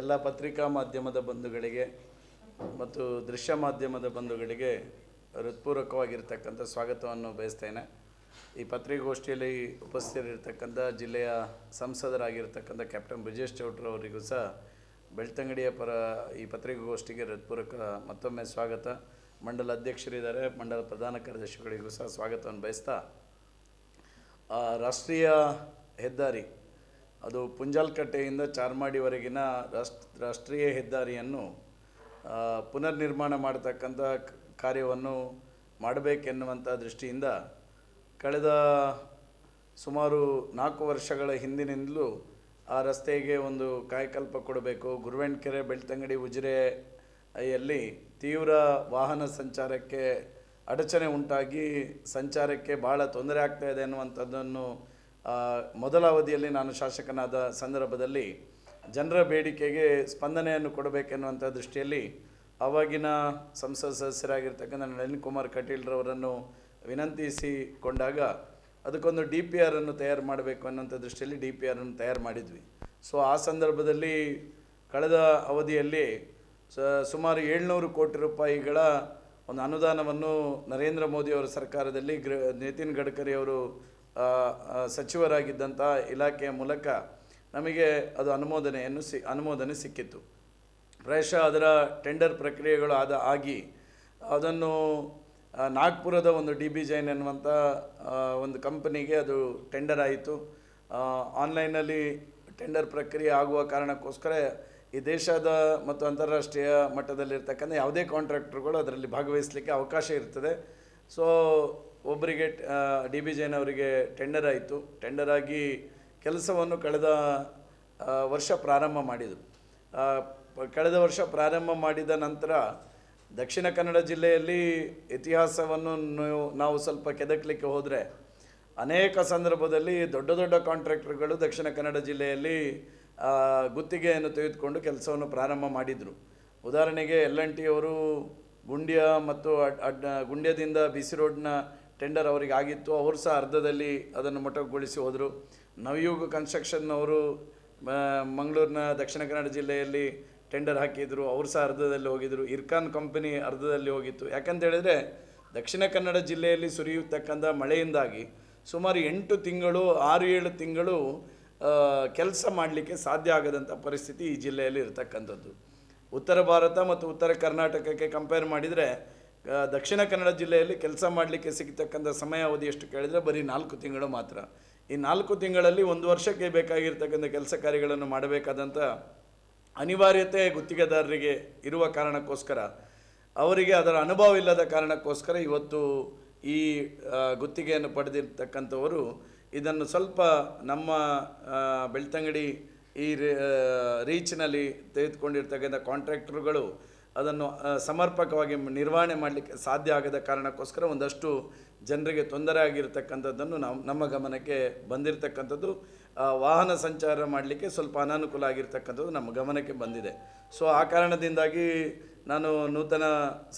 ಎಲ್ಲ ಪತ್ರಿಕಾ ಮಾಧ್ಯಮದ ಬಂಧುಗಳಿಗೆ ಮತ್ತು ದೃಶ್ಯ ಮಾಧ್ಯಮದ ಬಂಧುಗಳಿಗೆ ಹೃತ್ಪೂರ್ವಕವಾಗಿರ್ತಕ್ಕಂಥ ಸ್ವಾಗತವನ್ನು ಬಯಸ್ತೇನೆ. ಈ ಪತ್ರಿಕಾಗೋಷ್ಠಿಯಲ್ಲಿ ಉಪಸ್ಥಿತರಿರ್ತಕ್ಕಂಥ ಜಿಲ್ಲೆಯ ಸಂಸದರಾಗಿರ್ತಕ್ಕಂಥ ಕ್ಯಾಪ್ಟನ್ ಬ್ರಿಜೇಶ್ ಚೌಟ್ರವರಿಗೂ ಸಹ ಬೆಳ್ತಂಗಡಿಯ ಪರ ಈ ಪತ್ರಿಕಾಗೋಷ್ಠಿಗೆ ಹೃತ್ಪೂರ್ವಕ ಮತ್ತೊಮ್ಮೆ ಸ್ವಾಗತ. ಮಂಡಲ ಅಧ್ಯಕ್ಷರಿದ್ದಾರೆ, ಮಂಡಲ ಪ್ರಧಾನ ಕಾರ್ಯದರ್ಶಿಗಳಿಗೂ ಸಹ ಸ್ವಾಗತವನ್ನು ಬಯಸ್ತಾ. ರಾಷ್ಟ್ರೀಯ ಹೆದ್ದಾರಿ ಅದು ಪುಂಜಾಲ್ಕಟ್ಟೆಯಿಂದ ಚಾರ್ಮಾಡಿವರೆಗಿನ ರಾಷ್ಟ್ ರಾಷ್ಟ್ರೀಯ ಹೆದ್ದಾರಿಯನ್ನು ಪುನರ್ನಿರ್ಮಾಣ ಮಾಡತಕ್ಕಂಥ ಕಾರ್ಯವನ್ನು ಮಾಡಬೇಕೆನ್ನುವಂಥ ದೃಷ್ಟಿಯಿಂದ ಕಳೆದ ಸುಮಾರು ನಾಲ್ಕು ವರ್ಷಗಳ ಹಿಂದಿನಿಂದಲೂ ಆ ರಸ್ತೆಗೆ ಒಂದು ಕಾಯಕಲ್ಪ ಕೊಡಬೇಕು. ಗುರುವೆಂಟ್ಕೆರೆ ಬೆಳ್ತಂಗಡಿ ಉಜಿರೆಯಲ್ಲಿ ತೀವ್ರ ವಾಹನ ಸಂಚಾರಕ್ಕೆ ಅಡಚಣೆ ಉಂಟಾಗಿ ಸಂಚಾರಕ್ಕೆ ಭಾಳ ತೊಂದರೆ ಆಗ್ತಾಯಿದೆ ಅನ್ನುವಂಥದ್ದನ್ನು ಮೊದಲ ಅವಧಿಯಲ್ಲಿ ನಾನು ಶಾಸಕನಾದ ಸಂದರ್ಭದಲ್ಲಿ ಜನರ ಬೇಡಿಕೆಗೆ ಸ್ಪಂದನೆಯನ್ನು ಕೊಡಬೇಕೆನ್ನುವಂಥ ದೃಷ್ಟಿಯಲ್ಲಿ ಅವಾಗಿನ ಸಂಸದ ಸದಸ್ಯರಾಗಿರ್ತಕ್ಕಂಥ ನಳಿನ್ ಕುಮಾರ್ ಕಟೀಲ್ರವರನ್ನು ವಿನಂತಿಸಿಕೊಂಡಾಗ ಅದಕ್ಕೊಂದು ಡಿ ಪಿ ಆರನ್ನು ತಯಾರು ಮಾಡಬೇಕು ಅನ್ನೋಂಥ ದೃಷ್ಟಿಯಲ್ಲಿ ಡಿ ಪಿ ಆರನ್ನು ತಯಾರು ಮಾಡಿದ್ವಿ. ಸೊ ಆ ಸಂದರ್ಭದಲ್ಲಿ ಕಳೆದ ಅವಧಿಯಲ್ಲಿ ಸುಮಾರು ಏಳ್ನೂರು ಕೋಟಿ ರೂಪಾಯಿಗಳ ಒಂದು ಅನುದಾನವನ್ನು ನರೇಂದ್ರ ಮೋದಿಯವರ ಸರ್ಕಾರದಲ್ಲಿ ಗೃ ನಿತಿನ್ ಗಡ್ಕರಿ ಅವರು ಆ, ಆ, ಸಚಿವರಾಗಿದ್ದಂಥ ಇಲಾಖೆಯ ಮೂಲಕ ನಮಗೆ ಅದು ಅನುಮೋದನೆಯನ್ನು ಸಿ, ಅನುಮೋದನೆ ಸಿಕ್ಕಿತ್ತು ಪ್ರಾಯಶಃ ಅದರ ಟೆಂಡರ್ ಪ್ರಕ್ರಿಯೆಗಳು ಆದ, ಆಗಿ ಅದನ್ನು ನಾಗ್ಪುರದ ಒಂದು ಡಿ ಬಿ ಜೈನ್ ಎನ್ನುವಂಥ ಒಂದು ಕಂಪನಿಗೆ ಅದು ಟೆಂಡರ್ ಆಯಿತು. ಆನ್ಲೈನಲ್ಲಿ ಟೆಂಡರ್ ಪ್ರಕ್ರಿಯೆ ಆಗುವ ಕಾರಣಕ್ಕೋಸ್ಕರ ಈ ದೇಶದ ಮತ್ತು ಅಂತಾರಾಷ್ಟ್ರೀಯ ಮಟ್ಟದಲ್ಲಿರ್ತಕ್ಕಂಥ ಯಾವುದೇ ಕಾಂಟ್ರಾಕ್ಟ್ರುಗಳು ಅದರಲ್ಲಿ ಭಾಗವಹಿಸಲಿಕ್ಕೆ ಅವಕಾಶ ಇರ್ತದೆ. ಸೊ ಒಬ್ಬರಿಗೆ ಡಿ ಬಿ ಜೈನ್ ಅವರಿಗೆ ಟೆಂಡರ್ ಆಯಿತು. ಟೆಂಡರ್ ಆಗಿ ಕೆಲಸವನ್ನು ಕಳೆದ ವರ್ಷ ಪ್ರಾರಂಭ ಮಾಡಿದರು. ಕಳೆದ ವರ್ಷ ಪ್ರಾರಂಭ ಮಾಡಿದ ನಂತರ ದಕ್ಷಿಣ ಕನ್ನಡ ಜಿಲ್ಲೆಯಲ್ಲಿ ಇತಿಹಾಸವನ್ನು ನಾವು ಸ್ವಲ್ಪ ಕೆದಕ್ಲಿಕ್ಕೆ ಹೋದರೆ ಅನೇಕ ಸಂದರ್ಭದಲ್ಲಿ ದೊಡ್ಡ ದೊಡ್ಡ ಕಾಂಟ್ರಾಕ್ಟರ್ಗಳು ದಕ್ಷಿಣ ಕನ್ನಡ ಜಿಲ್ಲೆಯಲ್ಲಿ ಗುತ್ತಿಗೆಯನ್ನು ತೆಗೆದುಕೊಂಡು ಕೆಲಸವನ್ನು ಪ್ರಾರಂಭ ಮಾಡಿದರು. ಉದಾಹರಣೆಗೆ ಎಲ್ ಎನ್ ಟಿ ಅವರು ಗುಂಡ್ಯ ಮತ್ತು ಅಡ್ ಅಡ್ ಗುಂಡ್ಯದಿಂದ ಬಿ ಸಿ ರೋಡ್ನ ಟೆಂಡರ್ ಅವರಿಗೆ ಆಗಿತ್ತು ಅವರು ಸಹ ಅರ್ಧದಲ್ಲಿ ಅದನ್ನು ಮೊಟಕುಗೊಳಿಸಿ ಹೋದರು. ನವಯುಗ ಕನ್ಸ್ಟ್ರಕ್ಷನ್ನವರು ಮಂಗಳೂರಿನ ದಕ್ಷಿಣ ಕನ್ನಡ ಜಿಲ್ಲೆಯಲ್ಲಿ ಟೆಂಡರ್ ಹಾಕಿದ್ರು. ಅವರು ಸಹ ಅರ್ಧದಲ್ಲಿ ಹೋಗಿದ್ರು. ಇರ್ಕಾನ್ ಕಂಪನಿ ಅರ್ಧದಲ್ಲಿ ಹೋಗಿತ್ತು. ಯಾಕಂತ ಹೇಳಿದ್ರೆ, ದಕ್ಷಿಣ ಕನ್ನಡ ಜಿಲ್ಲೆಯಲ್ಲಿ ಸುರಿಯತಕ್ಕಂಥ ಮಳೆಯಿಂದಾಗಿ ಸುಮಾರು ಎಂಟು ತಿಂಗಳು, ಆರು ಏಳು ತಿಂಗಳು ಕೆಲಸ ಮಾಡಲಿಕ್ಕೆ ಸಾಧ್ಯ ಆಗದಂಥ ಪರಿಸ್ಥಿತಿ ಈ ಜಿಲ್ಲೆಯಲ್ಲಿ ಇರತಕ್ಕಂಥದ್ದು. ಉತ್ತರ ಭಾರತ ಮತ್ತು ಉತ್ತರ ಕರ್ನಾಟಕಕ್ಕೆ ಕಂಪೇರ್ ಮಾಡಿದರೆ ದಕ್ಷಿಣ ಕನ್ನಡ ಜಿಲ್ಲೆಯಲ್ಲಿ ಕೆಲಸ ಮಾಡಲಿಕ್ಕೆ ಸಿಗತಕ್ಕಂಥ ಸಮಯಾವಧಿ ಎಷ್ಟು ಕೇಳಿದರೆ ಬರೀ ನಾಲ್ಕು ತಿಂಗಳು ಮಾತ್ರ. ಈ ನಾಲ್ಕು ತಿಂಗಳಲ್ಲಿ ಒಂದು ವರ್ಷಕ್ಕೆ ಬೇಕಾಗಿರ್ತಕ್ಕಂಥ ಕೆಲಸ ಕಾರ್ಯಗಳನ್ನು ಮಾಡಬೇಕಾದಂಥ ಅನಿವಾರ್ಯತೆ ಗುತ್ತಿಗೆದಾರರಿಗೆ ಇರುವ ಕಾರಣಕ್ಕೋಸ್ಕರ, ಅವರಿಗೆ ಅದರ ಅನುಭವ ಇಲ್ಲದ ಕಾರಣಕ್ಕೋಸ್ಕರ ಇವತ್ತು ಈ ಗುತ್ತಿಗೆಯನ್ನು ಪಡೆದಿರ್ತಕ್ಕಂಥವರು ಇದನ್ನು ಸ್ವಲ್ಪ ನಮ್ಮ ಬೆಳ್ತಂಗಡಿ ಈ ರೀಚ್ನಲ್ಲಿ ತೆಗೆದುಕೊಂಡಿರ್ತಕ್ಕಂಥ ಕಾಂಟ್ರಾಕ್ಟರ್ಗಳು ಅದನ್ನು ಸಮರ್ಪಕವಾಗಿ ನಿರ್ವಹಣೆ ಮಾಡಲಿಕ್ಕೆ ಸಾಧ್ಯ ಆಗದ ಕಾರಣಕ್ಕೋಸ್ಕರ ಒಂದಷ್ಟು ಜನರಿಗೆ ತೊಂದರೆ ಆಗಿರ್ತಕ್ಕಂಥದ್ದನ್ನು ನಾವು, ನಮ್ಮ ಗಮನಕ್ಕೆ ಬಂದಿರತಕ್ಕಂಥದ್ದು. ವಾಹನ ಸಂಚಾರ ಮಾಡಲಿಕ್ಕೆ ಸ್ವಲ್ಪ ಅನಾನುಕೂಲ ಆಗಿರ್ತಕ್ಕಂಥದ್ದು ನಮ್ಮ ಗಮನಕ್ಕೆ ಬಂದಿದೆ. ಸೊ, ಆ ಕಾರಣದಿಂದಾಗಿ ನಾನು ನೂತನ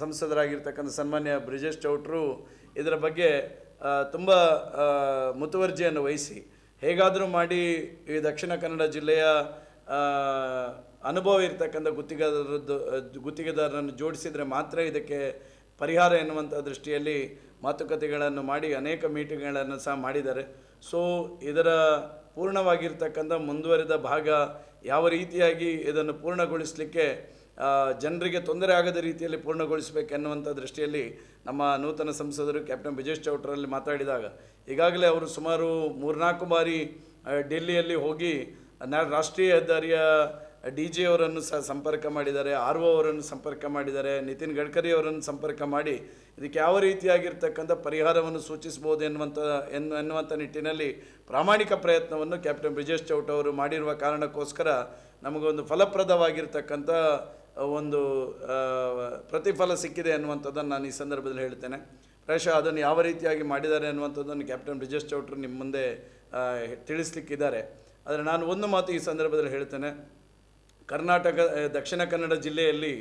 ಸಂಸದರಾಗಿರ್ತಕ್ಕಂಥ ಸನ್ಮಾನ್ಯ ಬ್ರಿಜೇಶ್ ಚೌಟ್ರು ಇದರ ಬಗ್ಗೆ ತುಂಬ ಮುತುವರ್ಜಿಯನ್ನು ವಹಿಸಿ, ಹೇಗಾದರೂ ಮಾಡಿ ಈ ದಕ್ಷಿಣ ಕನ್ನಡ ಜಿಲ್ಲೆಯ ಅನುಭವ ಇರತಕ್ಕಂಥ ಗುತ್ತಿಗೆದಾರರದ್ದು ಗುತ್ತಿಗೆದಾರರನ್ನು ಜೋಡಿಸಿದರೆ ಮಾತ್ರ ಇದಕ್ಕೆ ಪರಿಹಾರ ಎನ್ನುವಂಥ ದೃಷ್ಟಿಯಲ್ಲಿ ಮಾತುಕತೆಗಳನ್ನು ಮಾಡಿ ಅನೇಕ ಮೀಟಿಂಗ್ಗಳನ್ನು ಸಹ ಮಾಡಿದ್ದಾರೆ. ಸೊ, ಇದರ ಪೂರ್ಣವಾಗಿರ್ತಕ್ಕಂಥ ಮುಂದುವರೆದ ಭಾಗ ಯಾವ ರೀತಿಯಾಗಿ ಇದನ್ನು ಪೂರ್ಣಗೊಳಿಸಲಿಕ್ಕೆ ಜನರಿಗೆ ತೊಂದರೆ ಆಗದ ರೀತಿಯಲ್ಲಿ ಪೂರ್ಣಗೊಳಿಸಬೇಕೆನ್ನುವಂಥ ದೃಷ್ಟಿಯಲ್ಲಿ ನಮ್ಮ ನೂತನ ಸಂಸದರು ಕ್ಯಾಪ್ಟನ್ ಬ್ರಿಜೇಶ್ ಚೌಟ್ರಲ್ಲಿ ಮಾತಾಡಿದಾಗ, ಈಗಾಗಲೇ ಅವರು ಸುಮಾರು ಮೂರ್ನಾಲ್ಕು ಬಾರಿ ಡೆಲ್ಲಿಯಲ್ಲಿ ಹೋಗಿ, ನಾ- ರಾಷ್ಟ್ರೀಯ ಹೆದ್ದಾರಿಯ ಡಿ ಜಿ ಅವರನ್ನು ಸಹ ಸಂಪರ್ಕ ಮಾಡಿದ್ದಾರೆ, ಆರ್ ಒ ಅವರನ್ನು ಸಂಪರ್ಕ ಮಾಡಿದ್ದಾರೆ, ನಿತಿನ್ ಗಡ್ಕರಿ ಅವರನ್ನು ಸಂಪರ್ಕ ಮಾಡಿ ಇದಕ್ಕೆ ಯಾವ ರೀತಿಯಾಗಿರ್ತಕ್ಕಂಥ ಪರಿಹಾರವನ್ನು ಸೂಚಿಸ್ಬೋದು ಎನ್ನುವಂಥ ಎನ್ ಎನ್ನುವಂಥ ನಿಟ್ಟಿನಲ್ಲಿ ಪ್ರಾಮಾಣಿಕ ಪ್ರಯತ್ನವನ್ನು ಕ್ಯಾಪ್ಟನ್ ಬ್ರಿಜೇಶ್ ಚೌಟ್ ಅವರು ಮಾಡಿರುವ ಕಾರಣಕ್ಕೋಸ್ಕರ ನಮಗೊಂದು ಫಲಪ್ರದವಾಗಿರ್ತಕ್ಕಂಥ ಒಂದು ಪ್ರತಿಫಲ ಸಿಕ್ಕಿದೆ ಅನ್ನುವಂಥದ್ದನ್ನು ನಾನು ಈ ಸಂದರ್ಭದಲ್ಲಿ ಹೇಳ್ತೇನೆ. ಪ್ರಾಯಶಃ ಅದನ್ನು ಯಾವ ರೀತಿಯಾಗಿ ಮಾಡಿದ್ದಾರೆ ಅನ್ನುವಂಥದ್ದನ್ನು ಕ್ಯಾಪ್ಟನ್ ಬ್ರಿಜೇಶ್ ಚೌಟ್ರು ನಿಮ್ಮ ಮುಂದೆ ತಿಳಿಸ್ಲಿಕ್ಕಿದ್ದಾರೆ. ಆದರೆ ನಾನು ಒಂದು ಮಾತು ಈ ಸಂದರ್ಭದಲ್ಲಿ ಹೇಳ್ತೇನೆ. ಕರ್ನಾಟಕ ದಕ್ಷಿಣ ಕನ್ನಡ ಜಿಲ್ಲೆಯಲ್ಲಿ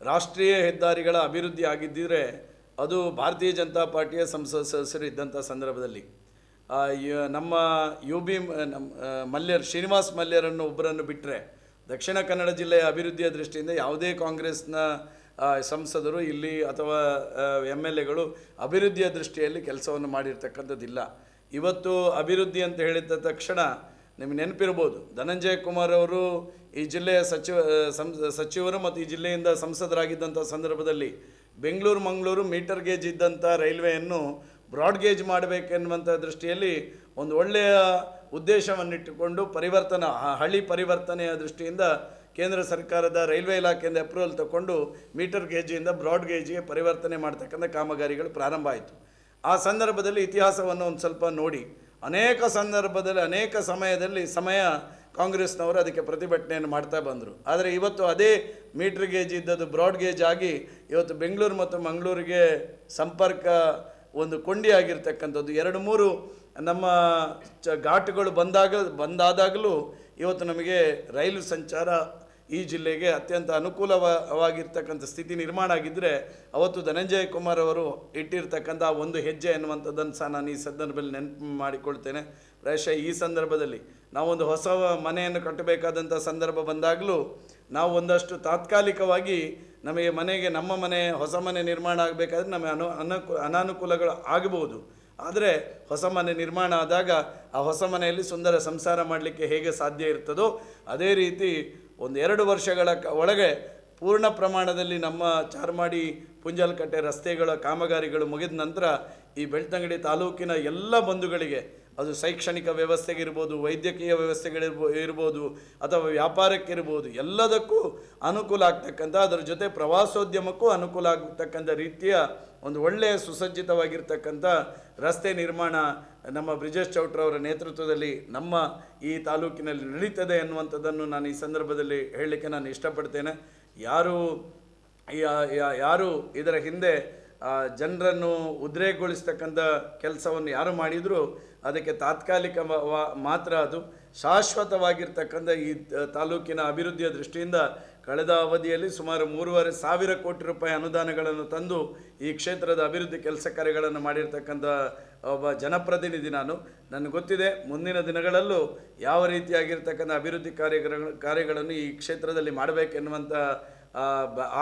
ರಾಷ್ಟ್ರೀಯ ಹೆದ್ದಾರಿಗಳ ಅಭಿವೃದ್ಧಿ ಆಗಿದ್ದರೆ ಅದು ಭಾರತೀಯ ಜನತಾ ಪಾರ್ಟಿಯ ಸಂಸದ ಸದಸ್ಯರು ಇದ್ದಂಥ ಸಂದರ್ಭದಲ್ಲಿ. ನಮ್ಮ ಯು ಬಿ ನಮ್ಮ ಮಲ್ಯರ್, ಶ್ರೀನಿವಾಸ್ ಮಲ್ಯರನ್ನು ಒಬ್ಬರನ್ನು ಬಿಟ್ಟರೆ ದಕ್ಷಿಣ ಕನ್ನಡ ಜಿಲ್ಲೆಯ ಅಭಿವೃದ್ಧಿಯ ದೃಷ್ಟಿಯಿಂದ ಯಾವುದೇ ಕಾಂಗ್ರೆಸ್ನ ಸಂಸದರು ಇಲ್ಲಿ ಅಥವಾ ಎಂ ಎಲ್ ಎಗಳು ಅಭಿವೃದ್ಧಿಯ ದೃಷ್ಟಿಯಲ್ಲಿ ಕೆಲಸವನ್ನು ಮಾಡಿರ್ತಕ್ಕಂಥದ್ದಿಲ್ಲ. ಇವತ್ತು ಅಭಿವೃದ್ಧಿ ಅಂತ ಹೇಳಿದ ತಕ್ಷಣ ನಿಮಗೆ ನೆನಪಿರ್ಬೋದು, ಧನಂಜಯ ಕುಮಾರ್ ಅವರು ಈ ಜಿಲ್ಲೆಯ ಸಚಿವ ಸಚಿವರು ಮತ್ತು ಈ ಜಿಲ್ಲೆಯಿಂದ ಸಂಸದರಾಗಿದ್ದಂಥ ಸಂದರ್ಭದಲ್ಲಿ ಬೆಂಗಳೂರು, ಮಂಗಳೂರು ಮೀಟರ್ ಗೇಜ್ ಇದ್ದಂಥ ರೈಲ್ವೆಯನ್ನು ಬ್ರಾಡ್ ಗೇಜ್ ಮಾಡಬೇಕೆನ್ನುವಂಥ ದೃಷ್ಟಿಯಲ್ಲಿ ಒಂದು ಒಳ್ಳೆಯ ಉದ್ದೇಶವನ್ನಿಟ್ಟುಕೊಂಡು ಪರಿವರ್ತನಾ ಹಳಿ ಪರಿವರ್ತನೆಯ ದೃಷ್ಟಿಯಿಂದ ಕೇಂದ್ರ ಸರ್ಕಾರದ ರೈಲ್ವೆ ಇಲಾಖೆಯಿಂದ ಅಪ್ರೂವಲ್ ತಗೊಂಡು ಮೀಟರ್ ಗೇಜಿಂದ ಬ್ರಾಡ್ ಗೇಜಿಗೆ ಪರಿವರ್ತನೆ ಮಾಡ್ತಕ್ಕಂಥ ಕಾಮಗಾರಿಗಳು ಪ್ರಾರಂಭ ಆಯಿತು. ಆ ಸಂದರ್ಭದಲ್ಲಿ ಇತಿಹಾಸವನ್ನು ಒಂದು ಸ್ವಲ್ಪ ನೋಡಿ. ಅನೇಕ ಸಂದರ್ಭದಲ್ಲಿ, ಅನೇಕ ಸಮಯದಲ್ಲಿ ಸಮಯ ಕಾಂಗ್ರೆಸ್ನವರು ಅದಕ್ಕೆ ಪ್ರತಿಭಟನೆಯನ್ನು ಮಾಡ್ತಾ ಬಂದರು. ಆದರೆ ಇವತ್ತು ಅದೇ ಮೀಟ್ರ್ ಗೇಜ್ ಇದ್ದದ್ದು ಬ್ರಾಡ್ ಗೇಜ್ ಆಗಿ ಇವತ್ತು ಬೆಂಗಳೂರು ಮತ್ತು ಮಂಗಳೂರಿಗೆ ಸಂಪರ್ಕ ಒಂದು ಕೊಂಡಿ ಆಗಿರ್ತಕ್ಕಂಥದ್ದು ಎರಡು ಮೂರು ನಮ್ಮ ಚ ಘಾಟ್ಗಳು ಬಂದಾಗ ಬಂದಾದಾಗಲೂ ಇವತ್ತು ನಮಗೆ ರೈಲು ಸಂಚಾರ ಈ ಜಿಲ್ಲೆಗೆ ಅತ್ಯಂತ ಅನುಕೂಲವಾಗಿರ್ತಕ್ಕಂಥ ಸ್ಥಿತಿ ನಿರ್ಮಾಣ ಆಗಿದ್ದರೆ ಅವತ್ತು ಧನಂಜಯ ಕುಮಾರ್ ಅವರು ಇಟ್ಟಿರ್ತಕ್ಕಂಥ ಒಂದು ಹೆಜ್ಜೆ ಎನ್ನುವಂಥದ್ದನ್ನು ಸಹ ನಾನು ಈ ಸಂದರ್ಭದಲ್ಲಿ ನೆನಪು ಮಾಡಿಕೊಳ್ತೇನೆ. ಪ್ರಾಯಶಃ ಈ ಸಂದರ್ಭದಲ್ಲಿ ನಾವೊಂದು ಹೊಸ ಮನೆಯನ್ನು ಕಟ್ಟಬೇಕಾದಂಥ ಸಂದರ್ಭ ಬಂದಾಗಲೂ ನಾವು ಒಂದಷ್ಟು ತಾತ್ಕಾಲಿಕವಾಗಿ ನಮಗೆ ಮನೆಗೆ ನಮ್ಮ ಮನೆ, ಹೊಸ ಮನೆ ನಿರ್ಮಾಣ ಆಗಬೇಕಾದ್ರೆ ನಮಗೆ ಅನು ಅನಕು ಅನಾನುಕೂಲಗಳು ಆಗಬಹುದು. ಆದರೆ ಹೊಸ ಮನೆ ನಿರ್ಮಾಣ ಆದಾಗ ಆ ಹೊಸ ಮನೆಯಲ್ಲಿ ಸುಂದರ ಸಂಸಾರ ಮಾಡಲಿಕ್ಕೆ ಹೇಗೆ ಸಾಧ್ಯ ಇರ್ತದೋ, ಅದೇ ರೀತಿ ಒಂದು ಎರಡು ವರ್ಷಗಳ ಒಳಗೆ ಪೂರ್ಣ ಪ್ರಮಾಣದಲ್ಲಿ ನಮ್ಮ ಚಾರ್ಮಾಡಿ, ಪುಂಜಲ್ಕಟ್ಟೆ ರಸ್ತೆಗಳ ಕಾಮಗಾರಿಗಳು ಮುಗಿದ ನಂತರ ಈ ಬೆಳ್ತಂಗಡಿ ತಾಲೂಕಿನ ಎಲ್ಲ ಬಂಧುಗಳಿಗೆ ಅದು ಶೈಕ್ಷಣಿಕ ವ್ಯವಸ್ಥೆಗಿರ್ಬೋದು, ವೈದ್ಯಕೀಯ ವ್ಯವಸ್ಥೆಗಳಿರ್ಬೋ, ಇರ್ಬೋದು, ಅಥವಾ ವ್ಯಾಪಾರಕ್ಕಿರ್ಬೋದು, ಎಲ್ಲದಕ್ಕೂ ಅನುಕೂಲ ಆಗ್ತಕ್ಕಂಥ, ಅದರ ಜೊತೆ ಪ್ರವಾಸೋದ್ಯಮಕ್ಕೂ ಅನುಕೂಲ ಆಗ್ತಕ್ಕಂಥ ರೀತಿಯ ಒಂದು ಒಳ್ಳೆಯ ಸುಸಜ್ಜಿತವಾಗಿರ್ತಕ್ಕಂಥ ರಸ್ತೆ ನಿರ್ಮಾಣ ನಮ್ಮ ಬ್ರಿಜೇಶ್ ಚೌಟ್ರವರ ನೇತೃತ್ವದಲ್ಲಿ ನಮ್ಮ ಈ ತಾಲೂಕಿನಲ್ಲಿ ನಡೀತದೆ ಅನ್ನುವಂಥದ್ದನ್ನು ನಾನು ಈ ಸಂದರ್ಭದಲ್ಲಿ ಹೇಳಲಿಕ್ಕೆ ನಾನು ಇಷ್ಟಪಡ್ತೇನೆ. ಯಾರು ಯಾರು ಇದರ ಹಿಂದೆ ಜನರನ್ನು ಉದ್ರೇಕಗೊಳಿಸ್ತಕ್ಕಂಥ ಕೆಲಸವನ್ನು ಯಾರು ಮಾಡಿದರೂ, ಅದಕ್ಕೆ ತಾತ್ಕಾಲಿಕ ಮಾತ್ರ ಅದು ಶಾಶ್ವತವಾಗಿರ್ತಕ್ಕಂಥ ಈ ತಾಲೂಕಿನ ಅಭಿವೃದ್ಧಿಯ ದೃಷ್ಟಿಯಿಂದ ಕಳೆದ ಅವಧಿಯಲ್ಲಿ ಸುಮಾರು ಮೂರುವರೆ ಸಾವಿರ ಕೋಟಿ ರೂಪಾಯಿ ಅನುದಾನಗಳನ್ನು ತಂದು ಈ ಕ್ಷೇತ್ರದ ಅಭಿವೃದ್ಧಿ ಕೆಲಸ ಕಾರ್ಯಗಳನ್ನು ಮಾಡಿರ್ತಕ್ಕಂಥ ಒಬ್ಬ ಜನಪ್ರತಿನಿಧಿ ನಾನು. ನನಗೆ ಗೊತ್ತಿದೆ, ಮುಂದಿನ ದಿನಗಳಲ್ಲೂ ಯಾವ ರೀತಿಯಾಗಿರ್ತಕ್ಕಂಥ ಅಭಿವೃದ್ಧಿ ಕಾರ್ಯ ಕಾರ್ಯಗಳನ್ನು ಈ ಕ್ಷೇತ್ರದಲ್ಲಿ ಮಾಡಬೇಕೆನ್ನುವಂಥ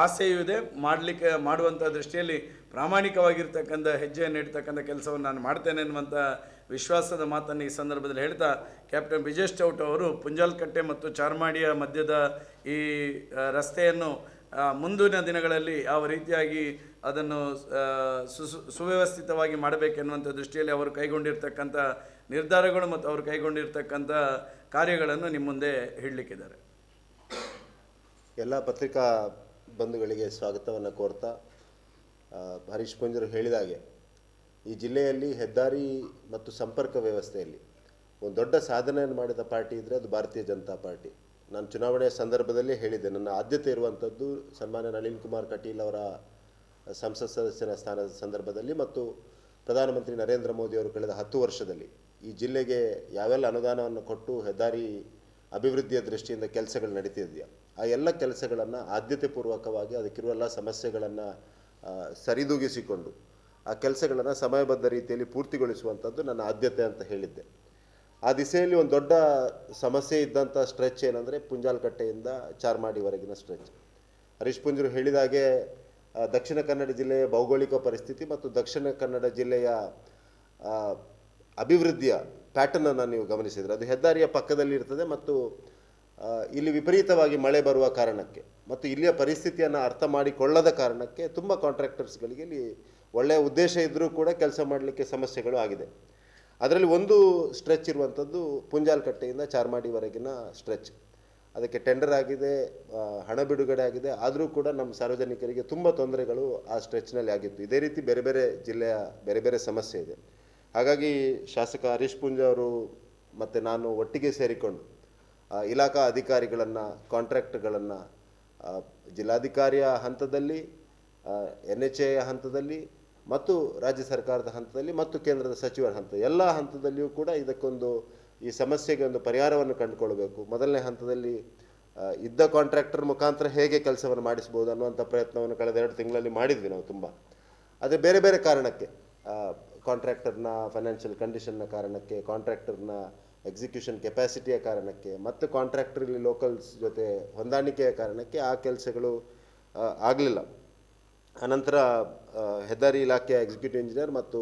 ಆಸೆಯೂ ಇದೆ. ಮಾಡಲಿಕ್ಕೆ, ಮಾಡುವಂಥ ದೃಷ್ಟಿಯಲ್ಲಿ ಪ್ರಾಮಾಣಿಕವಾಗಿರ್ತಕ್ಕಂಥ ಹೆಜ್ಜೆಯನ್ನು ಇಡ್ತಕ್ಕಂಥ ಕೆಲಸವನ್ನು ನಾನು ಮಾಡ್ತೇನೆ ಅನ್ನುವಂಥ ವಿಶ್ವಾಸದ ಮಾತನ್ನು ಈ ಸಂದರ್ಭದಲ್ಲಿ ಹೇಳ್ತಾ ಕ್ಯಾಪ್ಟನ್ ಬ್ರಿಜೇಶ್ ಚೌಟ್ ಅವರು ಪುಂಜಾಲ್ಕಟ್ಟೆ ಮತ್ತು ಚಾರ್ಮಾಡಿಯ ಮಧ್ಯದ ಈ ರಸ್ತೆಯನ್ನು ಮುಂದಿನ ದಿನಗಳಲ್ಲಿ ಯಾವ ರೀತಿಯಾಗಿ ಅದನ್ನು ಸು ಸುವ್ಯವಸ್ಥಿತವಾಗಿ ಮಾಡಬೇಕೆನ್ನುವಂಥ ದೃಷ್ಟಿಯಲ್ಲಿ ಅವರು ಕೈಗೊಂಡಿರ್ತಕ್ಕಂಥ ನಿರ್ಧಾರಗಳು ಮತ್ತು ಅವರು ಕೈಗೊಂಡಿರ್ತಕ್ಕಂಥ ಕಾರ್ಯಗಳನ್ನು ನಿಮ್ಮ ಮುಂದೆ ಹೇಳಲಿಕ್ಕಿದ್ದಾರೆ. ಎಲ್ಲ ಪತ್ರಿಕಾ ಬಂಧುಗಳಿಗೆ ಸ್ವಾಗತವನ್ನು ಕೋರ್ತಾ ಹರೀಶ್ ಪುಂಜರು ಹೇಳಿದ ಹಾಗೆ, ಈ ಜಿಲ್ಲೆಯಲ್ಲಿ ಹೆದ್ದಾರಿ ಮತ್ತು ಸಂಪರ್ಕ ವ್ಯವಸ್ಥೆಯಲ್ಲಿ ಒಂದು ದೊಡ್ಡ ಸಾಧನೆಯನ್ನು ಮಾಡಿದ ಪಾರ್ಟಿ ಇದ್ದರೆ ಅದು ಭಾರತೀಯ ಜನತಾ ಪಾರ್ಟಿ. ನಾನು ಚುನಾವಣೆಯ ಸಂದರ್ಭದಲ್ಲಿ ಹೇಳಿದ್ದೆ, ನನ್ನ ಆದ್ಯತೆ ಇರುವಂಥದ್ದು ಸನ್ಮಾನ್ಯ ನಳಿನ್ ಕುಮಾರ್ ಕಟೀಲ್ ಅವರ ಸಂಸತ್ ಸದಸ್ಯನ ಸ್ಥಾನದ ಸಂದರ್ಭದಲ್ಲಿ ಮತ್ತು ಪ್ರಧಾನಮಂತ್ರಿ ನರೇಂದ್ರ ಮೋದಿ ಅವರು ಕಳೆದ ಹತ್ತು ವರ್ಷದಲ್ಲಿ. ಈ ಜಿಲ್ಲೆಗೆ ಯಾವೆಲ್ಲ ಅನುದಾನವನ್ನು ಕೊಟ್ಟು ಹೆದ್ದಾರಿ ಅಭಿವೃದ್ಧಿಯ ದೃಷ್ಟಿಯಿಂದ ಕೆಲಸಗಳು ನಡೀತಿದೆಯಾ, ಆ ಎಲ್ಲ ಕೆಲಸಗಳನ್ನು ಆದ್ಯತೆ ಪೂರ್ವಕವಾಗಿ ಅದಕ್ಕಿರುವ ಎಲ್ಲ ಸಮಸ್ಯೆಗಳನ್ನು ಸರಿದೂಗಿಸಿಕೊಂಡು ಆ ಕೆಲಸಗಳನ್ನು ಸಮಯಬದ್ಧ ರೀತಿಯಲ್ಲಿ ಪೂರ್ತಿಗೊಳಿಸುವಂಥದ್ದು ನನ್ನ ಆದ್ಯತೆ ಅಂತ ಹೇಳಿದ್ದೆ. ಆ ದಿಸೆಯಲ್ಲಿ ಒಂದು ದೊಡ್ಡ ಸಮಸ್ಯೆ ಇದ್ದಂಥ ಸ್ಟ್ರೆಚ್ ಏನಂದರೆ ಪುಂಜಾಲ್ಕಟ್ಟೆಯಿಂದ ಚಾರ್ಮಾಡಿವರೆಗಿನ ಸ್ಟ್ರೆಚ್ ಹರೀಶ್ ಪುಂಜರು ಹೇಳಿದಾಗೆ ದಕ್ಷಿಣ ಕನ್ನಡ ಜಿಲ್ಲೆಯ ಭೌಗೋಳಿಕ ಪರಿಸ್ಥಿತಿ ಮತ್ತು ದಕ್ಷಿಣ ಕನ್ನಡ ಜಿಲ್ಲೆಯ ಅಭಿವೃದ್ಧಿಯ ಪ್ಯಾಟರ್ನನ್ನು ನೀವು ಗಮನಿಸಿದರೆ. ಅದು ಹೆದ್ದಾರಿಯ ಪಕ್ಕದಲ್ಲಿ ಇರ್ತದೆ ಮತ್ತು ಇಲ್ಲಿ ವಿಪರೀತವಾಗಿ ಮಳೆ ಬರುವ ಕಾರಣಕ್ಕೆ ಮತ್ತು ಇಲ್ಲಿಯ ಪರಿಸ್ಥಿತಿಯನ್ನು ಅರ್ಥ ಮಾಡಿಕೊಳ್ಳದ ಕಾರಣಕ್ಕೆ ತುಂಬ ಕಾಂಟ್ರಾಕ್ಟರ್ಸ್ಗಳಿಗೆ ಇಲ್ಲಿ ಒಳ್ಳೆಯ ಉದ್ದೇಶ ಇದ್ದರೂ ಕೂಡ ಕೆಲಸ ಮಾಡಲಿಕ್ಕೆ ಸಮಸ್ಯೆಗಳು ಆಗಿದೆ. ಅದರಲ್ಲಿ ಒಂದು ಸ್ಟ್ರೆಚ್ ಇರುವಂಥದ್ದು ಪುಂಜಾಲ್ಕಟ್ಟೆಯಿಂದ ಚಾರ್ಮಾಡಿವರೆಗಿನ ಸ್ಟ್ರೆಚ್ ಅದಕ್ಕೆ ಟೆಂಡರ್ ಆಗಿದೆ ಹಣ ಬಿಡುಗಡೆ ಆಗಿದೆ, ಆದರೂ ಕೂಡ ನಮ್ಮ ಸಾರ್ವಜನಿಕರಿಗೆ ತುಂಬ ತೊಂದರೆಗಳು ಆ ಸ್ಟ್ರೆಚ್ನಲ್ಲಿ ಆಗಿತ್ತು. ಇದೇ ರೀತಿ ಬೇರೆ ಬೇರೆ ಜಿಲ್ಲೆಯ ಬೇರೆ ಬೇರೆ ಸಮಸ್ಯೆ ಇದೆ. ಹಾಗಾಗಿ ಶಾಸಕ ಹರೀಶ್ ಪುಂಜ ಅವರು ಮತ್ತು ನಾನು ಒಟ್ಟಿಗೆ ಸೇರಿಕೊಂಡು ಇಲಾಖಾ ಅಧಿಕಾರಿಗಳನ್ನು ಕಾಂಟ್ರಾಕ್ಟ್ಗಳನ್ನು ಜಿಲ್ಲಾಧಿಕಾರಿಯ ಹಂತದಲ್ಲಿ ಎನ್ ಎಚ್ ಎಯ ಹಂತದಲ್ಲಿ, ಮತ್ತು ರಾಜ್ಯ ಸರ್ಕಾರದ ಹಂತದಲ್ಲಿ, ಮತ್ತು ಕೇಂದ್ರದ ಸಚಿವರ ಹಂತ ಎಲ್ಲ ಹಂತದಲ್ಲಿಯೂ ಕೂಡ ಇದಕ್ಕೊಂದು ಈ ಸಮಸ್ಯೆಗೆ ಒಂದು ಪರಿಹಾರವನ್ನು ಕಂಡುಕೊಳ್ಬೇಕು ಮೊದಲನೇ ಹಂತದಲ್ಲಿ ಇದ್ದ ಕಾಂಟ್ರಾಕ್ಟರ್ ಮುಖಾಂತರ ಹೇಗೆ ಕೆಲಸವನ್ನು ಮಾಡಿಸ್ಬೋದು ಅನ್ನುವಂಥ ಪ್ರಯತ್ನವನ್ನು ಕಳೆದ ಎರಡು ತಿಂಗಳಲ್ಲಿ ಮಾಡಿದ್ವಿ ನಾವು ತುಂಬ. ಆದರೆ ಬೇರೆ ಬೇರೆ ಕಾರಣಕ್ಕೆ ಕಾಂಟ್ರಾಕ್ಟರ್ನ ಫೈನಾನ್ಷಿಯಲ್ ಕಂಡೀಷನ್ನ ಕಾರಣಕ್ಕೆ ಕಾಂಟ್ರಾಕ್ಟರ್ನ ಎಕ್ಸಿಕ್ಯೂಷನ್ ಕೆಪ್ಯಾಸಿಟಿಯ ಕಾರಣಕ್ಕೆ ಮತ್ತು ಕಾಂಟ್ರಾಕ್ಟ್ರಲ್ಲಿ ಲೋಕಲ್ಸ್ ಜೊತೆ ಹೊಂದಾಣಿಕೆಯ ಕಾರಣಕ್ಕೆ ಆ ಕೆಲಸಗಳು ಆಗಲಿಲ್ಲ. ಅನಂತರ ಹೆದ್ದಾರಿ ಇಲಾಖೆಯ ಎಕ್ಸಿಕ್ಯೂಟಿವ್ ಇಂಜಿನಿಯರ್ ಮತ್ತು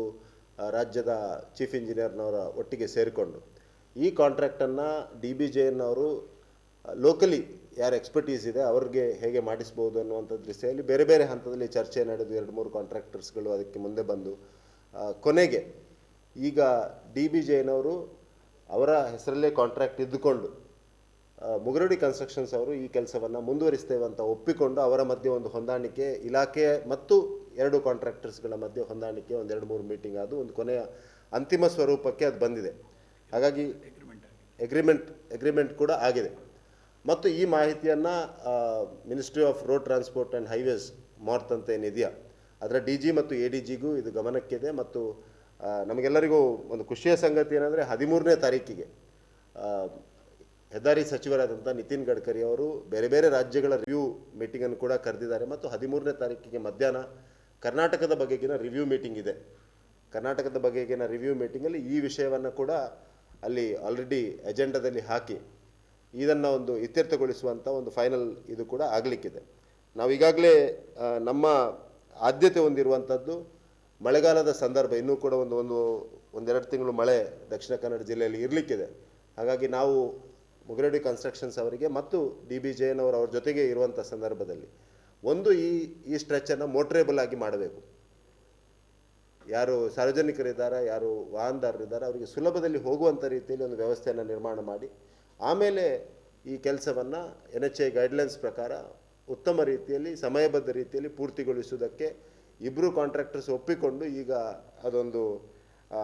ರಾಜ್ಯದ ಚೀಫ್ ಇಂಜಿನಿಯರ್ನವರ ಒಟ್ಟಿಗೆ ಸೇರಿಕೊಂಡು. ಈ ಕಾಂಟ್ರಾಕ್ಟನ್ನು ಡಿ ಬಿ ಜೆ ಎನ್ನವರು ಲೋಕಲಿ ಯಾರು ಎಕ್ಸ್ಪರ್ಟೀಸ್ ಇದೆ ಅವ್ರಿಗೆ ಹೇಗೆ ಮಾಡಿಸ್ಬೋದು ಅನ್ನುವಂಥ ದೃಷ್ಟಿಯಲ್ಲಿ ಬೇರೆ ಬೇರೆ ಹಂತದಲ್ಲಿ ಚರ್ಚೆ ನಡೆದು ಎರಡು ಮೂರು ಕಾಂಟ್ರಾಕ್ಟರ್ಸ್ಗಳು ಅದಕ್ಕೆ ಮುಂದೆ ಬಂದು ಕೊನೆಗೆ ಈಗ ಡಿ ಬಿ ಜೆನವರು ಅವರ ಹೆಸರಲ್ಲೇ ಕಾಂಟ್ರಾಕ್ಟ್ ಇದ್ದುಕೊಂಡು ಮುಗರುಡಿ ಕನ್ಸ್ಟ್ರಕ್ಷನ್ಸ್ ಅವರು ಈ ಕೆಲಸವನ್ನು ಮುಂದುವರಿಸ್ತೇವೆ ಅಂತ ಒಪ್ಪಿಕೊಂಡು ಅವರ ಮಧ್ಯೆ ಒಂದು ಹೊಂದಾಣಿಕೆ ಇಲಾಖೆ ಮತ್ತು ಎರಡು ಕಾಂಟ್ರಾಕ್ಟರ್ಸ್ಗಳ ಮಧ್ಯೆ ಹೊಂದಾಣಿಕೆ ಒಂದು ಎರಡು ಮೂರು ಮೀಟಿಂಗ್ ಆದು ಒಂದು ಕೊನೆಯ ಅಂತಿಮ ಸ್ವರೂಪಕ್ಕೆ ಅದು ಬಂದಿದೆ. ಹಾಗಾಗಿ ಎಗ್ರಿಮೆಂಟ್ ಎಗ್ರಿಮೆಂಟ್ ಕೂಡ ಆಗಿದೆ. ಮತ್ತು ಈ ಮಾಹಿತಿಯನ್ನು ministry of road transport and highways MoRTH ಅಂತ ಏನಿದೆಯಾ ಅದರ ಡಿ ಜಿ ಮತ್ತು ಎ ಡಿ ಜಿಗೂ ಇದು ಗಮನಕ್ಕಿದೆ ಮತ್ತು ನಮಗೆಲ್ಲರಿಗೂ ಒಂದು ಖುಷಿಯ ಸಂಗತಿ ಏನಂದರೆ ಹದಿಮೂರನೇ ತಾರೀಕಿಗೆ ಹೆದ್ದಾರಿ ಸಚಿವರಾದಂಥ ನಿತಿನ್ ಗಡ್ಕರಿ ಅವರು ಬೇರೆ ಬೇರೆ ರಾಜ್ಯಗಳ ರಿವ್ಯೂ ಮೀಟಿಂಗನ್ನು ಕೂಡ ಕರೆದಿದ್ದಾರೆ. ಮತ್ತು ಹದಿಮೂರನೇ ತಾರೀಕಿಗೆ ಮಧ್ಯಾಹ್ನ ಕರ್ನಾಟಕದ ಬಗೆಗಿನ ರಿವ್ಯೂ ಮೀಟಿಂಗ್ ಇದೆ. ಕರ್ನಾಟಕದ ಬಗೆಗಿನ ರಿವ್ಯೂ ಮೀಟಿಂಗಲ್ಲಿ ಈ ವಿಷಯವನ್ನು ಕೂಡ ಅಲ್ಲಿ ಆಲ್ರೆಡಿ ಎಜೆಂಡಾದಲ್ಲಿ ಹಾಕಿ ಇದನ್ನು ಒಂದು ಇತ್ಯರ್ಥಗೊಳಿಸುವಂಥ ಒಂದು ಫೈನಲ್ ಇದು ಕೂಡ ಆಗಲಿಕ್ಕಿದೆ. ನಾವು ಈಗಾಗಲೇ ನಮ್ಮ ಆದ್ಯತೆ ಹೊಂದಿರುವಂಥದ್ದು ಮಳೆಗಾಲದ ಸಂದರ್ಭ ಇನ್ನೂ ಕೂಡ ಒಂದು ಒಂದು ಒಂದೆರಡು ತಿಂಗಳು ಮಳೆ ದಕ್ಷಿಣ ಕನ್ನಡ ಜಿಲ್ಲೆಯಲ್ಲಿ ಇರಲಿಕ್ಕಿದೆ. ಹಾಗಾಗಿ ನಾವು ಮುಗರಡಿ ಕನ್ಸ್ಟ್ರಕ್ಷನ್ಸ್ ಅವರಿಗೆ ಮತ್ತು ಡಿ ಬಿ ಜಯನವರು ಅವ್ರ ಜೊತೆಗೆ ಇರುವಂಥ ಸಂದರ್ಭದಲ್ಲಿ ಒಂದು ಈ ಈ ಸ್ಟ್ರೆಚ್ಚನ್ನು ಮೋಟ್ರೇಬಲ್ ಆಗಿ ಮಾಡಬೇಕು. ಯಾರು ಸಾರ್ವಜನಿಕರಿದ್ದಾರೆ, ಯಾರು ವಾಹನದಾರರಿದ್ದಾರೆ, ಅವರಿಗೆ ಸುಲಭದಲ್ಲಿ ಹೋಗುವಂಥ ರೀತಿಯಲ್ಲಿ ಒಂದು ವ್ಯವಸ್ಥೆಯನ್ನು ನಿರ್ಮಾಣ ಮಾಡಿ, ಆಮೇಲೆ ಈ ಕೆಲಸವನ್ನು ಎನ್ ಎಚ್ ಐ ಗೈಡ್ಲೈನ್ಸ್ ಪ್ರಕಾರ ಉತ್ತಮ ರೀತಿಯಲ್ಲಿ, ಸಮಯಬದ್ಧ ರೀತಿಯಲ್ಲಿ ಪೂರ್ತಿಗೊಳಿಸುವುದಕ್ಕೆ ಇಬ್ಬರು ಕಾಂಟ್ರಾಕ್ಟರ್ಸ್ ಒಪ್ಪಿಕೊಂಡು ಈಗ ಅದೊಂದು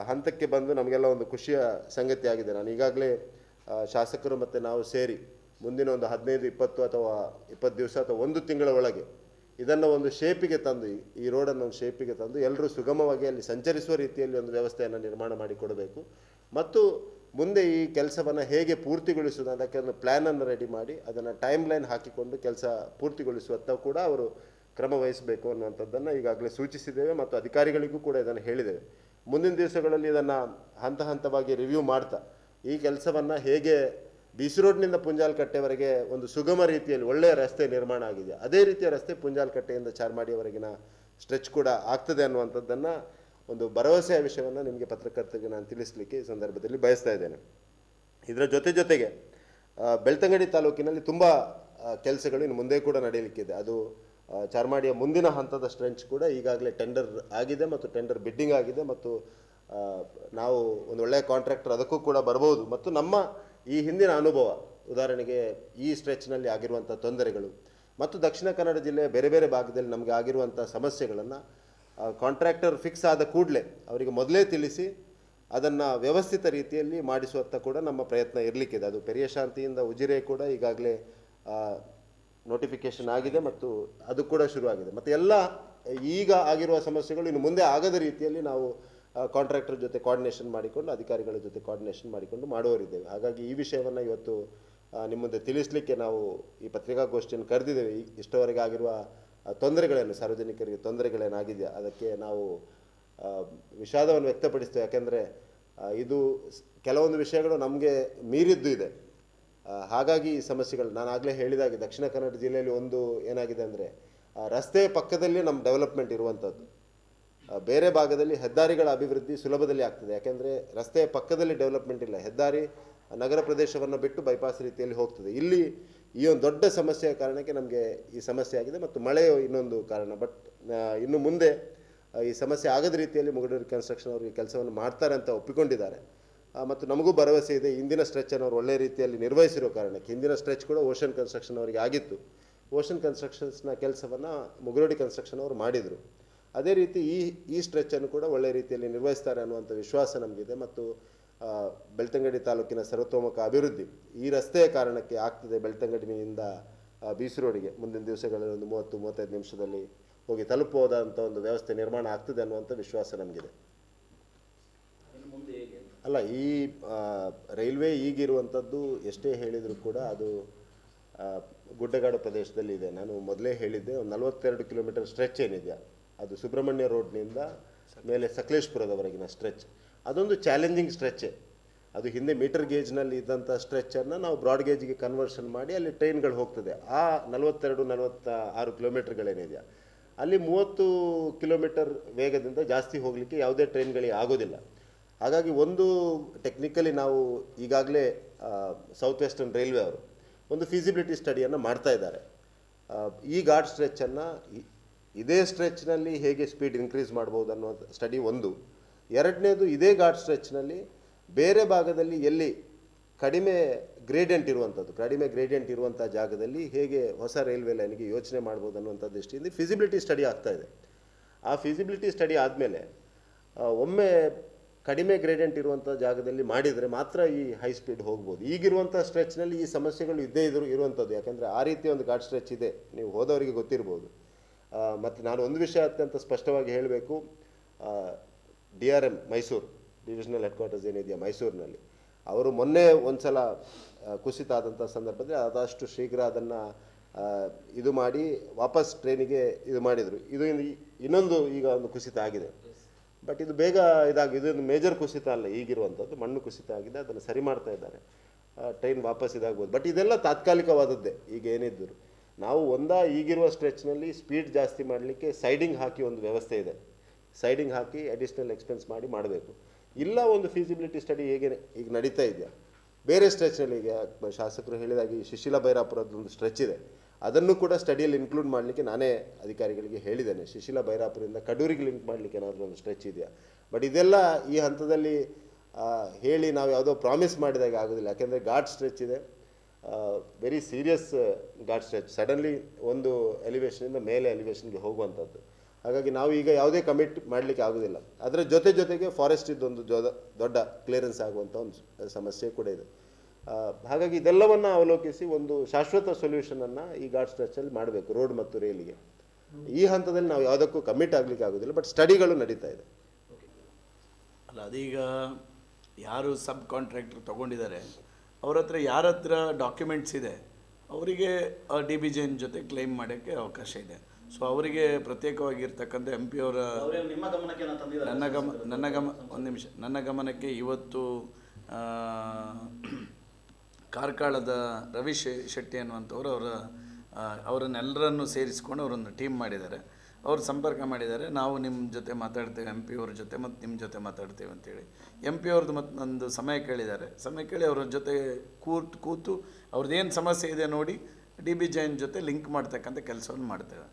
ಹಂತಕ್ಕೆ ಬಂದು ನಮಗೆಲ್ಲ ಒಂದು ಖುಷಿಯ ಸಂಗತಿ ಆಗಿದೆ. ನಾನು ಈಗಾಗಲೇ ಶಾಸಕರು ಮತ್ತು ನಾವು ಸೇರಿ ಮುಂದಿನ ಒಂದು ಹದಿನೈದು, ಇಪ್ಪತ್ತು ಅಥವಾ ಇಪ್ಪತ್ತು ದಿವಸ ಅಥವಾ ಒಂದು ತಿಂಗಳ ಒಳಗೆ ಇದನ್ನು ಒಂದು ಶೇಪಿಗೆ ತಂದು, ಈ- ರೋಡನ್ನು ಒಂದು ಶೇಪಿಗೆ ತಂದು ಎಲ್ಲರೂ ಸುಗಮವಾಗಿ ಅಲ್ಲಿ ಸಂಚರಿಸುವ ರೀತಿಯಲ್ಲಿ ಒಂದು ವ್ಯವಸ್ಥೆಯನ್ನು ನಿರ್ಮಾಣ ಮಾಡಿಕೊಡಬೇಕು ಮತ್ತು ಮುಂದೆ ಈ ಕೆಲಸವನ್ನು ಹೇಗೆ ಪೂರ್ತಿಗೊಳಿಸುವುದು, ಅದಕ್ಕೆ ಒಂದು ಪ್ಲ್ಯಾನನ್ನು ರೆಡಿ ಮಾಡಿ, ಅದನ್ನು ಟೈಮ್ ಲೈನ್ ಹಾಕಿಕೊಂಡು ಕೆಲಸ ಪೂರ್ತಿಗೊಳಿಸುವತ್ತ ಕೂಡ ಅವರು ಕ್ರಮ ವಹಿಸಬೇಕು ಅನ್ನುವಂಥದ್ದನ್ನು ಈಗಾಗಲೇ ಸೂಚಿಸಿದ್ದೇವೆ ಮತ್ತು ಅಧಿಕಾರಿಗಳಿಗೂ ಕೂಡ ಇದನ್ನು ಹೇಳಿದ್ದೇವೆ. ಮುಂದಿನ ದಿವಸಗಳಲ್ಲಿ ಇದನ್ನು ಹಂತ ಹಂತವಾಗಿ ರಿವ್ಯೂ ಮಾಡ್ತಾ, ಈ ಕೆಲಸವನ್ನು ಹೇಗೆ ಬೀಸಿ ರೋಡ್ನಿಂದ ಪುಂಜಾಲ್ಕಟ್ಟೆವರೆಗೆ ಒಂದು ಸುಗಮ ರೀತಿಯಲ್ಲಿ ಒಳ್ಳೆಯ ರಸ್ತೆ ನಿರ್ಮಾಣ ಆಗಿದೆ, ಅದೇ ರೀತಿಯ ರಸ್ತೆ ಪುಂಜಾಲ್ಕಟ್ಟೆಯಿಂದ ಚಾರ್ಮಾಡಿಯವರೆಗಿನ ಸ್ಟ್ರೆಚ್ ಕೂಡ ಆಗ್ತದೆ ಅನ್ನುವಂಥದ್ದನ್ನು ಒಂದು ಭರವಸೆಯ ವಿಷಯವನ್ನು ನಿಮಗೆ ಪತ್ರಕರ್ತರಿಗೆ ನಾನು ತಿಳಿಸಲಿಕ್ಕೆ ಈ ಸಂದರ್ಭದಲ್ಲಿ ಬಯಸ್ತಾ ಇದ್ದೇನೆ. ಇದರ ಜೊತೆ ಜೊತೆಗೆ ಬೆಳ್ತಂಗಡಿ ತಾಲೂಕಿನಲ್ಲಿ ತುಂಬ ಕೆಲಸಗಳು ಇನ್ನು ಮುಂದೆ ಕೂಡ ನಡೆಯಲಿಕ್ಕಿದೆ. ಅದು ಚಾರ್ಮಾಡಿಯ ಮುಂದಿನ ಹಂತದ ಸ್ಟ್ರೆಂಚ್ ಕೂಡ ಈಗಾಗಲೇ ಟೆಂಡರ್ ಆಗಿದೆ ಮತ್ತು ಟೆಂಡರ್ ಬಿಡ್ಡಿಂಗ್ ಆಗಿದೆ ಮತ್ತು ನಾವು ಒಂದು ಒಳ್ಳೆಯ ಕಾಂಟ್ರಾಕ್ಟರ್ ಅದಕ್ಕೂ ಕೂಡ ಬರ್ಬೋದು. ಮತ್ತು ನಮ್ಮ ಈ ಹಿಂದಿನ ಅನುಭವ, ಉದಾಹರಣೆಗೆ ಈ ಸ್ಟ್ರೆಚ್ನಲ್ಲಿ ಆಗಿರುವಂಥ ತೊಂದರೆಗಳು ಮತ್ತು ದಕ್ಷಿಣ ಕನ್ನಡ ಜಿಲ್ಲೆಯ ಬೇರೆ ಬೇರೆ ಭಾಗದಲ್ಲಿ ನಮಗೆ ಆಗಿರುವಂಥ ಸಮಸ್ಯೆಗಳನ್ನು ಕಾಂಟ್ರಾಕ್ಟರ್ ಫಿಕ್ಸ್ ಆದ ಕೂಡಲೇ ಅವರಿಗೆ ಮೊದಲೇ ತಿಳಿಸಿ ಅದನ್ನು ವ್ಯವಸ್ಥಿತ ರೀತಿಯಲ್ಲಿ ಮಾಡಿಸುವತ್ತ ಕೂಡ ನಮ್ಮ ಪ್ರಯತ್ನ ಇರಲಿಕ್ಕಿದೆ. ಅದು ಪೆರಿಯ ಶಾಂತಿಯಿಂದ ಉಜಿರೆ ಕೂಡ ಈಗಾಗಲೇ ನೋಟಿಫಿಕೇಶನ್ ಆಗಿದೆ ಮತ್ತು ಅದು ಕೂಡ ಶುರುವಾಗಿದೆ. ಮತ್ತು ಎಲ್ಲ, ಈಗ ಆಗಿರುವ ಸಮಸ್ಯೆಗಳು ಇನ್ನು ಮುಂದೆ ಆಗದ ರೀತಿಯಲ್ಲಿ ನಾವು ಕಾಂಟ್ರಾಕ್ಟರ್ ಜೊತೆ ಕೋಆರ್ಡಿನೇಷನ್ ಮಾಡಿಕೊಂಡು, ಅಧಿಕಾರಿಗಳ ಜೊತೆ ಕೋಆರ್ಡಿನೇಷನ್ ಮಾಡಿಕೊಂಡು ಮಾಡುವವರಿದ್ದೇವೆ ಹಾಗಾಗಿ ಈ ವಿಷಯವನ್ನು ಇವತ್ತು ನಿಮ್ಮ ಮುಂದೆ ತಿಳಿಸಲಿಕ್ಕೆ ನಾವು ಈ ಪತ್ರಿಕಾಗೋಷ್ಠಿಯನ್ನು ಕರೆದಿದ್ದೇವೆ. ಇಷ್ಟವರೆಗೆ ಆಗಿರುವ ತೊಂದರೆಗಳೇನು ಸಾರ್ವಜನಿಕರಿಗೆ ತೊಂದರೆಗಳೇನಾಗಿದೆಯಾ, ಅದಕ್ಕೆ ನಾವು ವಿಷಾದವನ್ನು ವ್ಯಕ್ತಪಡಿಸ್ತೇವೆ. ಯಾಕೆಂದರೆ ಇದು ಕೆಲವೊಂದು ವಿಷಯಗಳು ನಮಗೆ ಮೀರಿದ್ದು ಇದೆ. ಹಾಗಾಗಿ ಈ ಸಮಸ್ಯೆಗಳು ನಾನು ಆಗಲೇ ಹೇಳಿದಾಗೆ ದಕ್ಷಿಣ ಕನ್ನಡ ಜಿಲ್ಲೆಯಲ್ಲಿ ಒಂದು ಏನಾಗಿದೆ ಅಂದರೆ ರಸ್ತೆಯ ಪಕ್ಕದಲ್ಲಿ ನಮ್ಮ ಡೆವಲಪ್ಮೆಂಟ್ ಇರುವಂಥದ್ದು. ಬೇರೆ ಭಾಗದಲ್ಲಿ ಹೆದ್ದಾರಿಗಳ ಅಭಿವೃದ್ಧಿ ಸುಲಭದಲ್ಲಿ ಆಗ್ತದೆ. ಯಾಕೆಂದರೆ ರಸ್ತೆಯ ಪಕ್ಕದಲ್ಲಿ ಡೆವಲಪ್ಮೆಂಟ್ ಇಲ್ಲ. ಹೆದ್ದಾರಿ ನಗರ ಪ್ರದೇಶವನ್ನು ಬಿಟ್ಟು ಬೈಪಾಸ್ ರೀತಿಯಲ್ಲಿ ಹೋಗ್ತದೆ. ಇಲ್ಲಿ ಈ ಒಂದು ದೊಡ್ಡ ಸಮಸ್ಯೆಯ ಕಾರಣಕ್ಕೆ ನಮಗೆ ಈ ಸಮಸ್ಯೆ ಆಗಿದೆ ಮತ್ತು ಮಳೆಯು ಇನ್ನೊಂದು ಕಾರಣ. ಬಟ್ ಇನ್ನು ಮುಂದೆ ಈ ಸಮಸ್ಯೆ ಆಗದ ರೀತಿಯಲ್ಲಿ ಮುಗಡೂರು ಕನ್ಸ್ಟ್ರಕ್ಷನ್ ಅವರು ಈ ಕೆಲಸವನ್ನು ಮಾಡ್ತಾರೆ ಅಂತ ಒಪ್ಪಿಕೊಂಡಿದ್ದಾರೆ. ಮತ್ತು ನಮಗೂ ಭರವಸೆ ಇದೆ ಇಂದಿನ ಸ್ಟ್ರೆಚ್ಚನ್ನು ಅವರು ಒಳ್ಳೆ ರೀತಿಯಲ್ಲಿ ನಿರ್ವಹಿಸಿರೋ ಕಾರಣಕ್ಕೆ. ಹಿಂದಿನ ಸ್ಟ್ರೆಚ್ ಕೂಡ ಓಷನ್ ಕನ್ಸ್ಟ್ರಕ್ಷನ್ ಅವರಿಗೆ ಆಗಿತ್ತು. ಓಷನ್ ಕನ್ಸ್ಟ್ರಕ್ಷನ್ಸ್ನ ಕೆಲಸವನ್ನು ಮುಗುರೋಡಿ ಕನ್ಸ್ಟ್ರಕ್ಷನ್ ಅವರು ಮಾಡಿದರು. ಅದೇ ರೀತಿ ಈ ಈ ಸ್ಟ್ರೆಚನ್ನು ಕೂಡ ಒಳ್ಳೆಯ ರೀತಿಯಲ್ಲಿ ನಿರ್ವಹಿಸ್ತಾರೆ ಅನ್ನುವಂಥ ವಿಶ್ವಾಸ ನಮಗಿದೆ ಮತ್ತು ಬೆಳ್ತಂಗಡಿ ತಾಲೂಕಿನ ಸರ್ವತೋಮುಖ ಅಭಿವೃದ್ಧಿ. ಈ ರಸ್ತೆಯ ಕಾರಣಕ್ಕೆ ಆಗ್ತದೆ ಬೆಳ್ತಂಗಡಿನಿಂದ ಬೀಸುರೋಡಿಗೆ. ಬೀಸು ರೋಡಿಗೆ ಮುಂದಿನ ದಿವಸಗಳಲ್ಲಿ ಒಂದು ಮೂವತ್ತು, ಮೂವತ್ತೈದು ನಿಮಿಷದಲ್ಲಿ ಹೋಗಿ ತಲುಪುವುದಾದಂಥ ಒಂದು ವ್ಯವಸ್ಥೆ ನಿರ್ಮಾಣ ಆಗ್ತದೆ ಅನ್ನುವಂಥ ವಿಶ್ವಾಸ ನಮಗಿದೆ. ಅಲ್ಲ, ಈ ರೈಲ್ವೆ ಈಗಿರುವಂಥದ್ದು ಎಷ್ಟೇ ಹೇಳಿದರೂ ಕೂಡ ಅದು ಗುಡ್ಡಗಾಡು ಪ್ರದೇಶದಲ್ಲಿ ಇದೆ. ನಾನು ಮೊದಲೇ ಹೇಳಿದ್ದೆ, ಒಂದು ನಲವತ್ತೆರಡು ಕಿಲೋಮೀಟರ್ ಸ್ಟ್ರೆಚ್ ಏನಿದೆಯಾ ಅದು ಸುಬ್ರಹ್ಮಣ್ಯ ರೋಡ್ನಿಂದ ಮೇಲೆ ಸಕಲೇಶ್ಪುರದವರೆಗಿನ ಸ್ಟ್ರೆಚ್. ಅದೊಂದು ಚಾಲೆಂಜಿಂಗ್ ಸ್ಟ್ರೆಚ್ಚೇ ಅದು ಹಿಂದೆ ಮೀಟರ್ ಗೇಜ್ನಲ್ಲಿ ಇದ್ದಂಥ ಸ್ಟ್ರೆಚ್ಚನ್ನು ನಾವು ಬ್ರಾಡ್ ಗೇಜ್ಗೆ ಕನ್ವರ್ಷನ್ ಮಾಡಿ ಅಲ್ಲಿ ಟ್ರೈನ್ಗಳು ಹೋಗ್ತದೆ. ಆ ನಲವತ್ತೆರಡು ನಲವತ್ತ ಆರು ಕಿಲೋಮೀಟರ್ಗಳೇನಿದೆಯಾ ಅಲ್ಲಿ ಮೂವತ್ತು ಕಿಲೋಮೀಟರ್ ವೇಗದಿಂದ ಜಾಸ್ತಿ ಹೋಗಲಿಕ್ಕೆ ಯಾವುದೇ ಟ್ರೈನ್ಗಳಿಗೆ ಆಗೋದಿಲ್ಲ. ಹಾಗಾಗಿ ಒಂದು ಟೆಕ್ನಿಕಲಿ ನಾವು ಈಗಾಗಲೇ ಸೌತ್ ವೆಸ್ಟರ್ನ್ ರೈಲ್ವೆ ಅವರು ಒಂದು ಫೀಸಿಬಿಲಿಟಿ ಸ್ಟಡಿಯನ್ನು ಮಾಡ್ತಾ ಇದ್ದಾರೆ. ಈ ಘಾಟ್ ಸ್ಟ್ರೆಚ್ಚನ್ನು ಇದೇ ಸ್ಟ್ರೆಚ್ನಲ್ಲಿ ಹೇಗೆ ಸ್ಪೀಡ್ ಇನ್ಕ್ರೀಸ್ ಮಾಡ್ಬೋದು ಅನ್ನೋ ಸ್ಟಡಿ ಒಂದು. ಎರಡನೇದು ಇದೇ ಘಾಟ್ ಸ್ಟ್ರೆಚ್ನಲ್ಲಿ ಬೇರೆ ಭಾಗದಲ್ಲಿ ಎಲ್ಲಿ ಕಡಿಮೆ ಗ್ರೇಡಿಯಂಟ್ ಇರುವಂಥದ್ದು ಕಡಿಮೆ ಗ್ರೇಡಿಯಂಟ್ ಇರುವಂಥ ಜಾಗದಲ್ಲಿ ಹೇಗೆ ಹೊಸ ರೈಲ್ವೆ ಲೈನ್ಗೆ ಯೋಚನೆ ಮಾಡ್ಬೋದು ಅನ್ನುವಂಥ ದೃಷ್ಟಿಯಿಂದ ಫಿಸಿಬಿಲಿಟಿ ಸ್ಟಡಿ ಆಗ್ತಾ ಇದೆ. ಆ ಫಿಸಿಬಿಲಿಟಿ ಸ್ಟಡಿ ಆದಮೇಲೆ ಒಮ್ಮೆ ಕಡಿಮೆ ಗ್ರೇಡಿಯಂಟ್ ಇರುವಂಥ ಜಾಗದಲ್ಲಿ ಮಾಡಿದರೆ ಮಾತ್ರ ಈ ಹೈ ಸ್ಪೀಡ್ ಹೋಗ್ಬೋದು. ಈಗಿರುವಂಥ ಸ್ಟ್ರೆಚ್ನಲ್ಲಿ ಈ ಸಮಸ್ಯೆಗಳು ಇದ್ದೇ ಇದ್ರು ಇರುವಂಥದ್ದು ಯಾಕೆಂದರೆ ಆ ರೀತಿ ಒಂದು ಘಾಟ್ ಸ್ಟ್ರೆಚ್ ಇದೆ. ನೀವು ಹೋದವರಿಗೆ ಗೊತ್ತಿರ್ಬೋದು. ಮತ್ತು ನಾನು ಒಂದು ವಿಷಯ ಅತ್ಯಂತ ಸ್ಪಷ್ಟವಾಗಿ ಹೇಳಬೇಕು. D R M Mysuru divisional head quarters ಮೈಸೂರಿನಲ್ಲಿ, ಅವರು ಮೊನ್ನೆ ಒಂದು ಸಲ ಕುಸಿತ ಆದಂಥ ಸಂದರ್ಭದಲ್ಲಿ ಆದಷ್ಟು ಶೀಘ್ರ ಅದನ್ನು ಇದು ಮಾಡಿ ವಾಪಸ್ ಟ್ರೈನಿಗೆ ಇದು ಮಾಡಿದರು. ಇದು ಇನ್ನೊಂದು ಈಗ ಒಂದು ಕುಸಿತ ಆಗಿದೆ. ಬಟ್ ಇದು ಬೇಗ ಇದಾಗಿ ಇದೊಂದು ಮೇಜರ್ ಕುಸಿತ ಅಲ್ಲ, ಈಗಿರುವಂಥದ್ದು. ಮಣ್ಣು ಕುಸಿತ ಆಗಿದೆ, ಅದನ್ನು ಸರಿ ಮಾಡ್ತಾ ಇದ್ದಾರೆ. ಟ್ರೈನ್ ವಾಪಸ್ ಇದಾಗ್ಬೋದು. ಬಟ್ ಇದೆಲ್ಲ ತಾತ್ಕಾಲಿಕವಾದದ್ದೇ, ಈಗ ಏನಿದ್ದರು. ನಾವು ಒಂದಾ ಈಗಿರುವ ಸ್ಟ್ರೆಚ್ನಲ್ಲಿ ಸ್ಪೀಡ್ ಜಾಸ್ತಿ ಮಾಡಲಿಕ್ಕೆ ಸೈಡಿಂಗ್ ಹಾಕಿ ಒಂದು ವ್ಯವಸ್ಥೆ ಇದೆ. ಸೈಡಿಂಗ್ ಹಾಕಿ ಅಡಿಷ್ನಲ್ ಎಕ್ಸ್ಪೆನ್ಸ್ ಮಾಡಿ ಮಾಡಬೇಕು. ಇಲ್ಲ ಒಂದು ಫೀಸಿಬಿಲಿಟಿ ಸ್ಟಡಿ ಹೇಗೆ ಈಗ ನಡೀತಾ ಇದೆಯಾ? ಬೇರೆ ಸ್ಟ್ರೆಚ್ನಲ್ಲಿ ಈಗ ಶಾಸಕರು ಹೇಳಿದಾಗೆ ಈ ಶಿಶಿಲ ಭೈರಾಪುರದ ಒಂದು ಸ್ಟ್ರೆಚ್ ಇದೆ. ಅದನ್ನು ಕೂಡ ಸ್ಟಡಿಯಲ್ಲಿ ಇನ್ಕ್ಲೂಡ್ ಮಾಡಲಿಕ್ಕೆ ನಾನೇ ಅಧಿಕಾರಿಗಳಿಗೆ ಹೇಳಿದ್ದೇನೆ. ಶಿಶಿಲ ಭೈರಾಪುರದಿಂದ ಕಡೂರಿಗೆ ಲಿಂಕ್ ಮಾಡಲಿಕ್ಕೆ ಏನಾದರೂ ಒಂದು ಸ್ಟ್ರೆಚ್ ಇದೆಯಾ? ಬಟ್ ಇದೆಲ್ಲ ಈ ಹಂತದಲ್ಲಿ ಹೇಳಿ ನಾವು ಯಾವುದೋ ಪ್ರಾಮಿಸ್ ಮಾಡಿದಾಗ ಆಗೋದಿಲ್ಲ. ಯಾಕೆಂದರೆ ಘಾಟ್ ಸ್ಟ್ರೆಚ್ ಇದೆ. Very serious ghat stretch suddenly ಒಂದು ಎಲಿವೇಶನಿಂದ ಮೇಲೆ ಎಲಿವೇಶನ್ಗೆ ಹೋಗುವಂಥದ್ದು. ಹಾಗಾಗಿ ನಾವು ಈಗ ಯಾವುದೇ ಕಮಿಟ್ ಮಾಡಲಿಕ್ಕೆ ಆಗೋದಿಲ್ಲ. ಅದರ ಜೊತೆ ಜೊತೆಗೆ ಫಾರೆಸ್ಟ್ ಇದ್ದೊಂದು ದೊಡ್ಡ ಕ್ಲಿಯರೆನ್ಸ್ ಆಗುವಂಥ ಒಂದು ಸಮಸ್ಯೆ ಕೂಡ ಇದೆ. ಹಾಗಾಗಿ ಇದೆಲ್ಲವನ್ನು ಅವಲೋಕಿಸಿ ಒಂದು ಶಾಶ್ವತ ಸೊಲ್ಯೂಷನನ್ನು ಈ ಘಾಟ್ ಸ್ಟ್ರೆಚಲ್ಲಿ ಮಾಡಬೇಕು ರೋಡ್ ಮತ್ತು ರೈಲಿಗೆ ಈ ಹಂತದಲ್ಲಿ ನಾವು ಯಾವುದಕ್ಕೂ ಕಮಿಟ್ ಆಗಲಿಕ್ಕೆ ಆಗೋದಿಲ್ಲ ಬಟ್ ಸ್ಟಡಿಗಳು ನಡೀತಾ ಇದೆ. ಅಲ್ಲ ಅದೀಗ ಯಾರು ಸಬ್ ಕಾಂಟ್ರಾಕ್ಟರ್ ತೊಗೊಂಡಿದ್ದಾರೆ ಅವ್ರ ಹತ್ರ ಯಾರ ಹತ್ರ ಡಾಕ್ಯುಮೆಂಟ್ಸ್ ಇದೆ ಅವರಿಗೆ ಡಿ ಬಿ ಜೆನ್ ಜೊತೆ ಕ್ಲೈಮ್ ಮಾಡೋಕ್ಕೆ ಅವಕಾಶ ಇದೆ. ಸೊ ಅವರಿಗೆ ಪ್ರತ್ಯೇಕವಾಗಿರ್ತಕ್ಕಂಥ ಎಂ ಪಿ ಅವರ ನಿಮ್ಮ ಗಮನಕ್ಕೆ ನಾನು ತಂದಿದ್ದಾರೆ? ನನ್ನ ಗಮ ನನ್ನ ಗಮ ಒಂದು ನಿಮಿಷ ನನ್ನ ಗಮನಕ್ಕೆ ಇವತ್ತು ಕಾರ್ಕಳದ ರವಿ ಶೆಟ್ಟಿ ಅನ್ನುವಂಥವ್ರು ಅವರ ಅವರನ್ನೆಲ್ಲರನ್ನು ಸೇರಿಸ್ಕೊಂಡು ಅವರೊಂದು ಟೀಮ್ ಮಾಡಿದ್ದಾರೆ. ಅವರು ಸಂಪರ್ಕ ಮಾಡಿದ್ದಾರೆ. ನಾವು ನಿಮ್ಮ ಜೊತೆ ಮಾತಾಡ್ತೇವೆ, ಎಂ ಪಿ ಅವ್ರ ಜೊತೆ ಮತ್ತು ನಿಮ್ಮ ಜೊತೆ ಮಾತಾಡ್ತೇವೆ ಅಂತೇಳಿ. ಎಂ ಪಿ ಅವ್ರದ್ದು ಮತ್ತು ನಂದು ಸಮಯ ಕೇಳಿದ್ದಾರೆ. ಸಮಯ ಕೇಳಿ ಅವ್ರ ಜೊತೆ ಕೂತು ಕೂತು ಅವ್ರದ್ದೇನು ಸಮಸ್ಯೆ ಇದೆ ನೋಡಿ ಡಿ ಬಿ ಜೈನ್ ಜೊತೆ ಲಿಂಕ್ ಮಾಡ್ತಕ್ಕಂಥ ಕೆಲಸವನ್ನು ಮಾಡ್ತೇವೆ.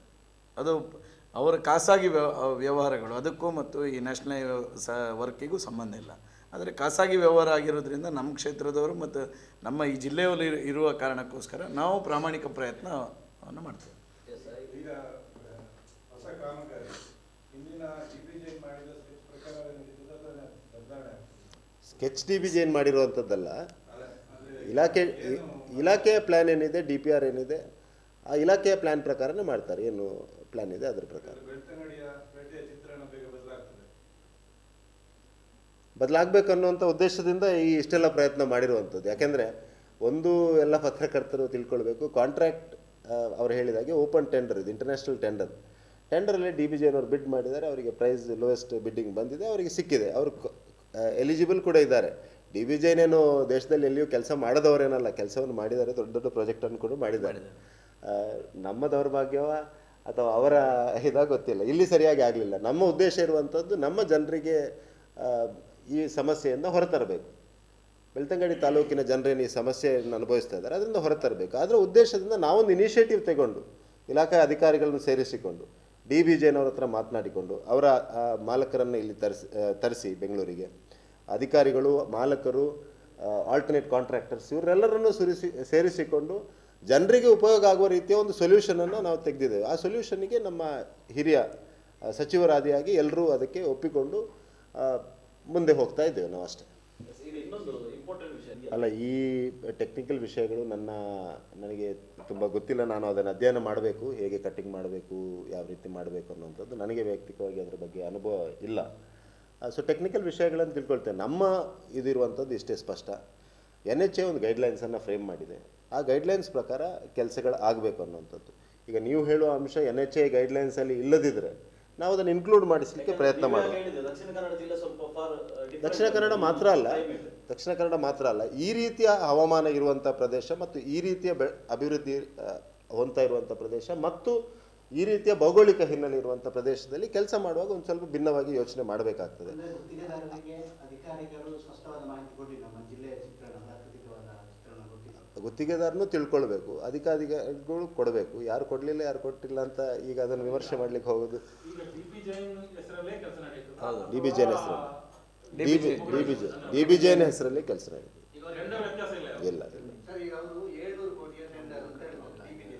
ಅದು ಅವರ ಖಾಸಗಿ ವ್ಯವ- ವ್ಯವಹಾರಗಳು. ಅದಕ್ಕೂ ಮತ್ತು ಈ ನ್ಯಾಷನಲ್ ಸ, ವರ್ಕಿಗೂ ಸಂಬಂಧ ಇಲ್ಲ. ಆದರೆ ಖಾಸಗಿ ವ್ಯವಹಾರ ಆಗಿರೋದ್ರಿಂದ ನಮ್ಮ ಕ್ಷೇತ್ರದವರು ಮತ್ತು ನಮ್ಮ ಈ ಜಿಲ್ಲೆಯಲ್ಲಿ ಇರುವ ಕಾರಣಕ್ಕೋಸ್ಕರ ನಾವು ಪ್ರಾಮಾಣಿಕ ಪ್ರಯತ್ನವನ್ನು ಮಾಡ್ತೇವೆ. ಸ್ಕೆಚ್ ಪ್ರಕಾರ ನಡೀತದೆ ಸ್ಕೆಚ್ ಡಿ ಬಿ ಜಿ ಏನು ಮಾಡಿರುವಂಥದ್ದಲ್ಲ ಇಲಾಖೆ ಇಲಾಖೆಯ ಪ್ಲ್ಯಾನ್ ಏನಿದೆ ಡಿ ಪಿ ಆರ್ ಏನಿದೆ ಆ ಇಲಾಖೆಯ ಪ್ಲ್ಯಾನ್ ಪ್ರಕಾರನೇ ಮಾಡ್ತಾರೆ. ಏನು ಪ್ಲ್ಯಾನ್ ಇದೆ ಅದ್ರ ಪ್ರಕಾರ ಬೆಳ್ತಂಗಡಿಯ ಪೇಟೆಯ ಚಿತ್ರಣ ಬೇಗ ಬದಲಾಗ್ತದೆ ಬದಲಾಗಬೇಕು ಅನ್ನುವಂಥ ಉದ್ದೇಶದಿಂದ ಈ ಇಷ್ಟೆಲ್ಲ ಪ್ರಯತ್ನ ಮಾಡಿರುವಂಥದ್ದು. ಯಾಕೆಂದರೆ ಒಂದು ಎಲ್ಲ ಪತ್ರಕರ್ತರು ತಿಳ್ಕೊಳ್ಬೇಕು. ಕಾಂಟ್ರಾಕ್ಟ್ ಅವ್ರು ಹೇಳಿದಾಗೆ ಓಪನ್ ಟೆಂಡರ್ ಇದು ಇಂಟರ್ನ್ಯಾಷನಲ್ ಟೆಂಡರ್. ಟೆಂಡರಲ್ಲಿ ಡಿ ಬಿ ಜೆನವರು ಬಿಡ್ ಮಾಡಿದ್ದಾರೆ. ಅವರಿಗೆ ಪ್ರೈಸ್ ಲೋಯೆಸ್ಟ್ ಬಿಡ್ಡಿಂಗ್ ಬಂದಿದೆ. ಅವರಿಗೆ ಸಿಕ್ಕಿದೆ. ಅವರು ಎಲಿಜಿಬಲ್ ಕೂಡ ಇದ್ದಾರೆ. ಡಿ ಬಿ ಜೆನೇನು ದೇಶದಲ್ಲಿ ಎಲ್ಲಿಯೂ ಕೆಲಸ ಮಾಡದವರೇನಲ್ಲ ಕೆಲಸವನ್ನು ಮಾಡಿದ್ದಾರೆ. ದೊಡ್ಡ ದೊಡ್ಡ ಪ್ರಾಜೆಕ್ಟನ್ನು ಕೂಡ ಮಾಡಿದ್ದಾರೆ. ನಮ್ಮ ದೌರ್ಭಾಗ್ಯವ ಅಥವಾ ಅವರ ಇದಾಗ ಗೊತ್ತಿಲ್ಲ. ಇಲ್ಲಿ ಸರಿಯಾಗಿ ಆಗಲಿಲ್ಲ. ನಮ್ಮ ಉದ್ದೇಶ ಇರುವಂಥದ್ದು ನಮ್ಮ ಜನರಿಗೆ ಈ ಸಮಸ್ಯೆಯಿಂದ ಹೊರತರಬೇಕು. ಬೆಳ್ತಂಗಡಿ ತಾಲೂಕಿನ ಜನರೇನು ಈ ಸಮಸ್ಯೆಯನ್ನು ಅನುಭವಿಸ್ತಾ ಇದ್ದಾರೆ, ಅದರಿಂದ ಹೊರತರಬೇಕು. ಅದರ ಉದ್ದೇಶದಿಂದ ನಾವೊಂದು ಇನಿಷಿಯೇಟಿವ್ ತಗೊಂಡು, ಇಲಾಖೆ ಅಧಿಕಾರಿಗಳನ್ನು ಸೇರಿಸಿಕೊಂಡು ಡಿ ಬಿ ಜೈನವ್ರ ಹತ್ರ ಮಾತನಾಡಿಕೊಂಡು, ಅವರ ಮಾಲಕರನ್ನು ಇಲ್ಲಿ ತರಿಸಿ ತರಿಸಿ ಬೆಂಗಳೂರಿಗೆ. ಅಧಿಕಾರಿಗಳು, ಮಾಲಕರು ಆಲ್ಟರ್ನೇಟ್ ಕಾಂಟ್ರಾಕ್ಟರ್ಸ್ ಇವರೆಲ್ಲರನ್ನು ಸುರಿಸಿ, ಸೇರಿಸಿಕೊಂಡು ಜನರಿಗೆ ಉಪಯೋಗ ಆಗುವ ರೀತಿಯ ಒಂದು ಸೊಲ್ಯೂಷನನ್ನು ನಾವು ತೆಗೆದಿದ್ದೇವೆ. ಆ ಸೊಲ್ಯೂಷನ್ನಿಗೆ ನಮ್ಮ ಹಿರಿಯ ಸಚಿವರಾದಿಯಾಗಿ ಎಲ್ಲರೂ ಅದಕ್ಕೆ ಒಪ್ಪಿಕೊಂಡು ಮುಂದೆ ಹೋಗ್ತಾ ಇದ್ದೇವೆ ನಾವು ಅಷ್ಟೇ. ಈಗ ಇನ್ನೊಂದು ಇಂಪಾರ್ಟೆಂಟ್ ವಿಷಯ ಅಲ್ಲ ಈ ಟೆಕ್ನಿಕಲ್ ವಿಷಯಗಳು ನನ್ನ ನನಗೆ ತುಂಬ ಗೊತ್ತಿಲ್ಲ. ನಾನು ಅದನ್ನು ಅಧ್ಯಯನ ಮಾಡಬೇಕು ಹೇಗೆ ಕಟ್ಟಿಂಗ್ ಮಾಡಬೇಕು ಯಾವ ರೀತಿ ಮಾಡಬೇಕು ಅನ್ನುವಂಥದ್ದು ನನಗೆ ವೈಯಕ್ತಿಕವಾಗಿ ಅದರ ಬಗ್ಗೆ ಅನುಭವ ಇಲ್ಲ. ಸೊ ಟೆಕ್ನಿಕಲ್ ವಿಷಯಗಳನ್ನು ತಿಳ್ಕೊಳ್ತೇನೆ. ನಮ್ಮ ಇದಿರುವಂಥದ್ದು ಇಷ್ಟೇ ಸ್ಪಷ್ಟ. ಎನ್ ಎಚ್ ಎ ಒಂದು ಗೈಡ್ಲೈನ್ಸನ್ನು ಫ್ರೇಮ್ ಮಾಡಿದೆ. ಆ ಗೈಡ್ಲೈನ್ಸ್ ಪ್ರಕಾರ ಕೆಲಸಗಳು ಆಗಬೇಕು ಅನ್ನುವಂಥದ್ದು. ಈಗ ನೀವು ಹೇಳುವ ಅಂಶ ಎನ್ ಎಚ್ ಎ ಗೈಡ್ಲೈನ್ಸಲ್ಲಿ ಇಲ್ಲದಿದ್ದರೆ ನಾವು ಅದನ್ನು ಇನ್ಕ್ಲೂಡ್ ಮಾಡಿಸ್ಲಿಕ್ಕೆ ಪ್ರಯತ್ನ ಮಾಡೋದು. ಮಾಡುವ ದಕ್ಷಿಣ ಕನ್ನಡ ಜಿಲ್ಲೆ ಸ್ವಲ್ಪ ಫಾರ್ ದಕ್ಷಿಣ ಕನ್ನಡ ಮಾತ್ರ ಅಲ್ಲ. ದಕ್ಷಿಣ ಕನ್ನಡ ಮಾತ್ರ ಅಲ್ಲ. ಈ ರೀತಿಯ ಹವಾಮಾನ ಇರುವಂಥ ಪ್ರದೇಶ ಮತ್ತು ಈ ರೀತಿಯ ಬೆ ಅಭಿವೃದ್ಧಿ ಹೊಂತಾ ಹೊಂದ್ತಾ ಇರುವಂಥ ಪ್ರದೇಶ ಮತ್ತು ಈ ರೀತಿಯ ಭೌಗೋಳಿಕ ಹಿನ್ನೆಲೆ ಇರುವಂಥ ಪ್ರದೇಶದಲ್ಲಿ ಕೆಲಸ ಮಾಡುವಾಗ ಒಂದು ಸ್ವಲ್ಪ ಭಿನ್ನವಾಗಿ ಯೋಚನೆ ಮಾಡಬೇಕಾಗ್ತದೆ ಅಂದ್ರೆ ಗುತ್ತಿಗೆದಾರರಿಗೆ ಅಧಿಕಾರಿಗಳು ಸ್ಪಷ್ಟವಾದ ಮಾಹಿತಿ ಕೊಟ್ಟಿಲ್ಲ ನಮ್ಮ ಜಿಲ್ಲೆಯ ಚಿತ್ರಣ ಪ್ರಾಕೃತಿಕವಾದ ಚಿತ್ರಣ ಕೊಟ್ಟಿಲ್ಲ ಗುತ್ತಿಗೆದಾರನು ತಿಳ್ಕೊಳ್ಬೇಕು ಅಧಿಕಾರಿಗಳು ಕೊಡಬೇಕು. ಯಾರು ಕೊಡಲಿಲ್ಲ ಯಾರು ಕೊಟ್ಟಿಲ್ಲ ಅಂತ ಈಗ ಅದನ್ನು ವಿಮರ್ಶೆ ಮಾಡ್ಲಿಕ್ಕೆ ಹೋಗೋದು. ಈಗ ಡಿ ಬಿ ಜೈನ್ ಹೆಸರಲ್ಲೇ ಕೆಲಸ ನಡೆಯಿತು ಹೌದು. ಡಿ ಬಿ ಜೆನ್ ಹೆಸರು D B DBJ. D B J D B Jain ಹೆಸರಲ್ಲಿ ಕೆಲಸ ನಡೆಯುತ್ತೆ ಈಗ ಟೆಂಡರ್ ವ್ಯತ್ಯಾಸ ಇಲ್ಲ ಇಲ್ಲ ಇಲ್ಲ. ಸರ್ ಈಗ ಅವರು ಏಳ್ನೂರು ಕೋಟಿಯ ಟೆಂಡರ್ ಅಂತ ಹೇಳ್ಬೋದು DBJ.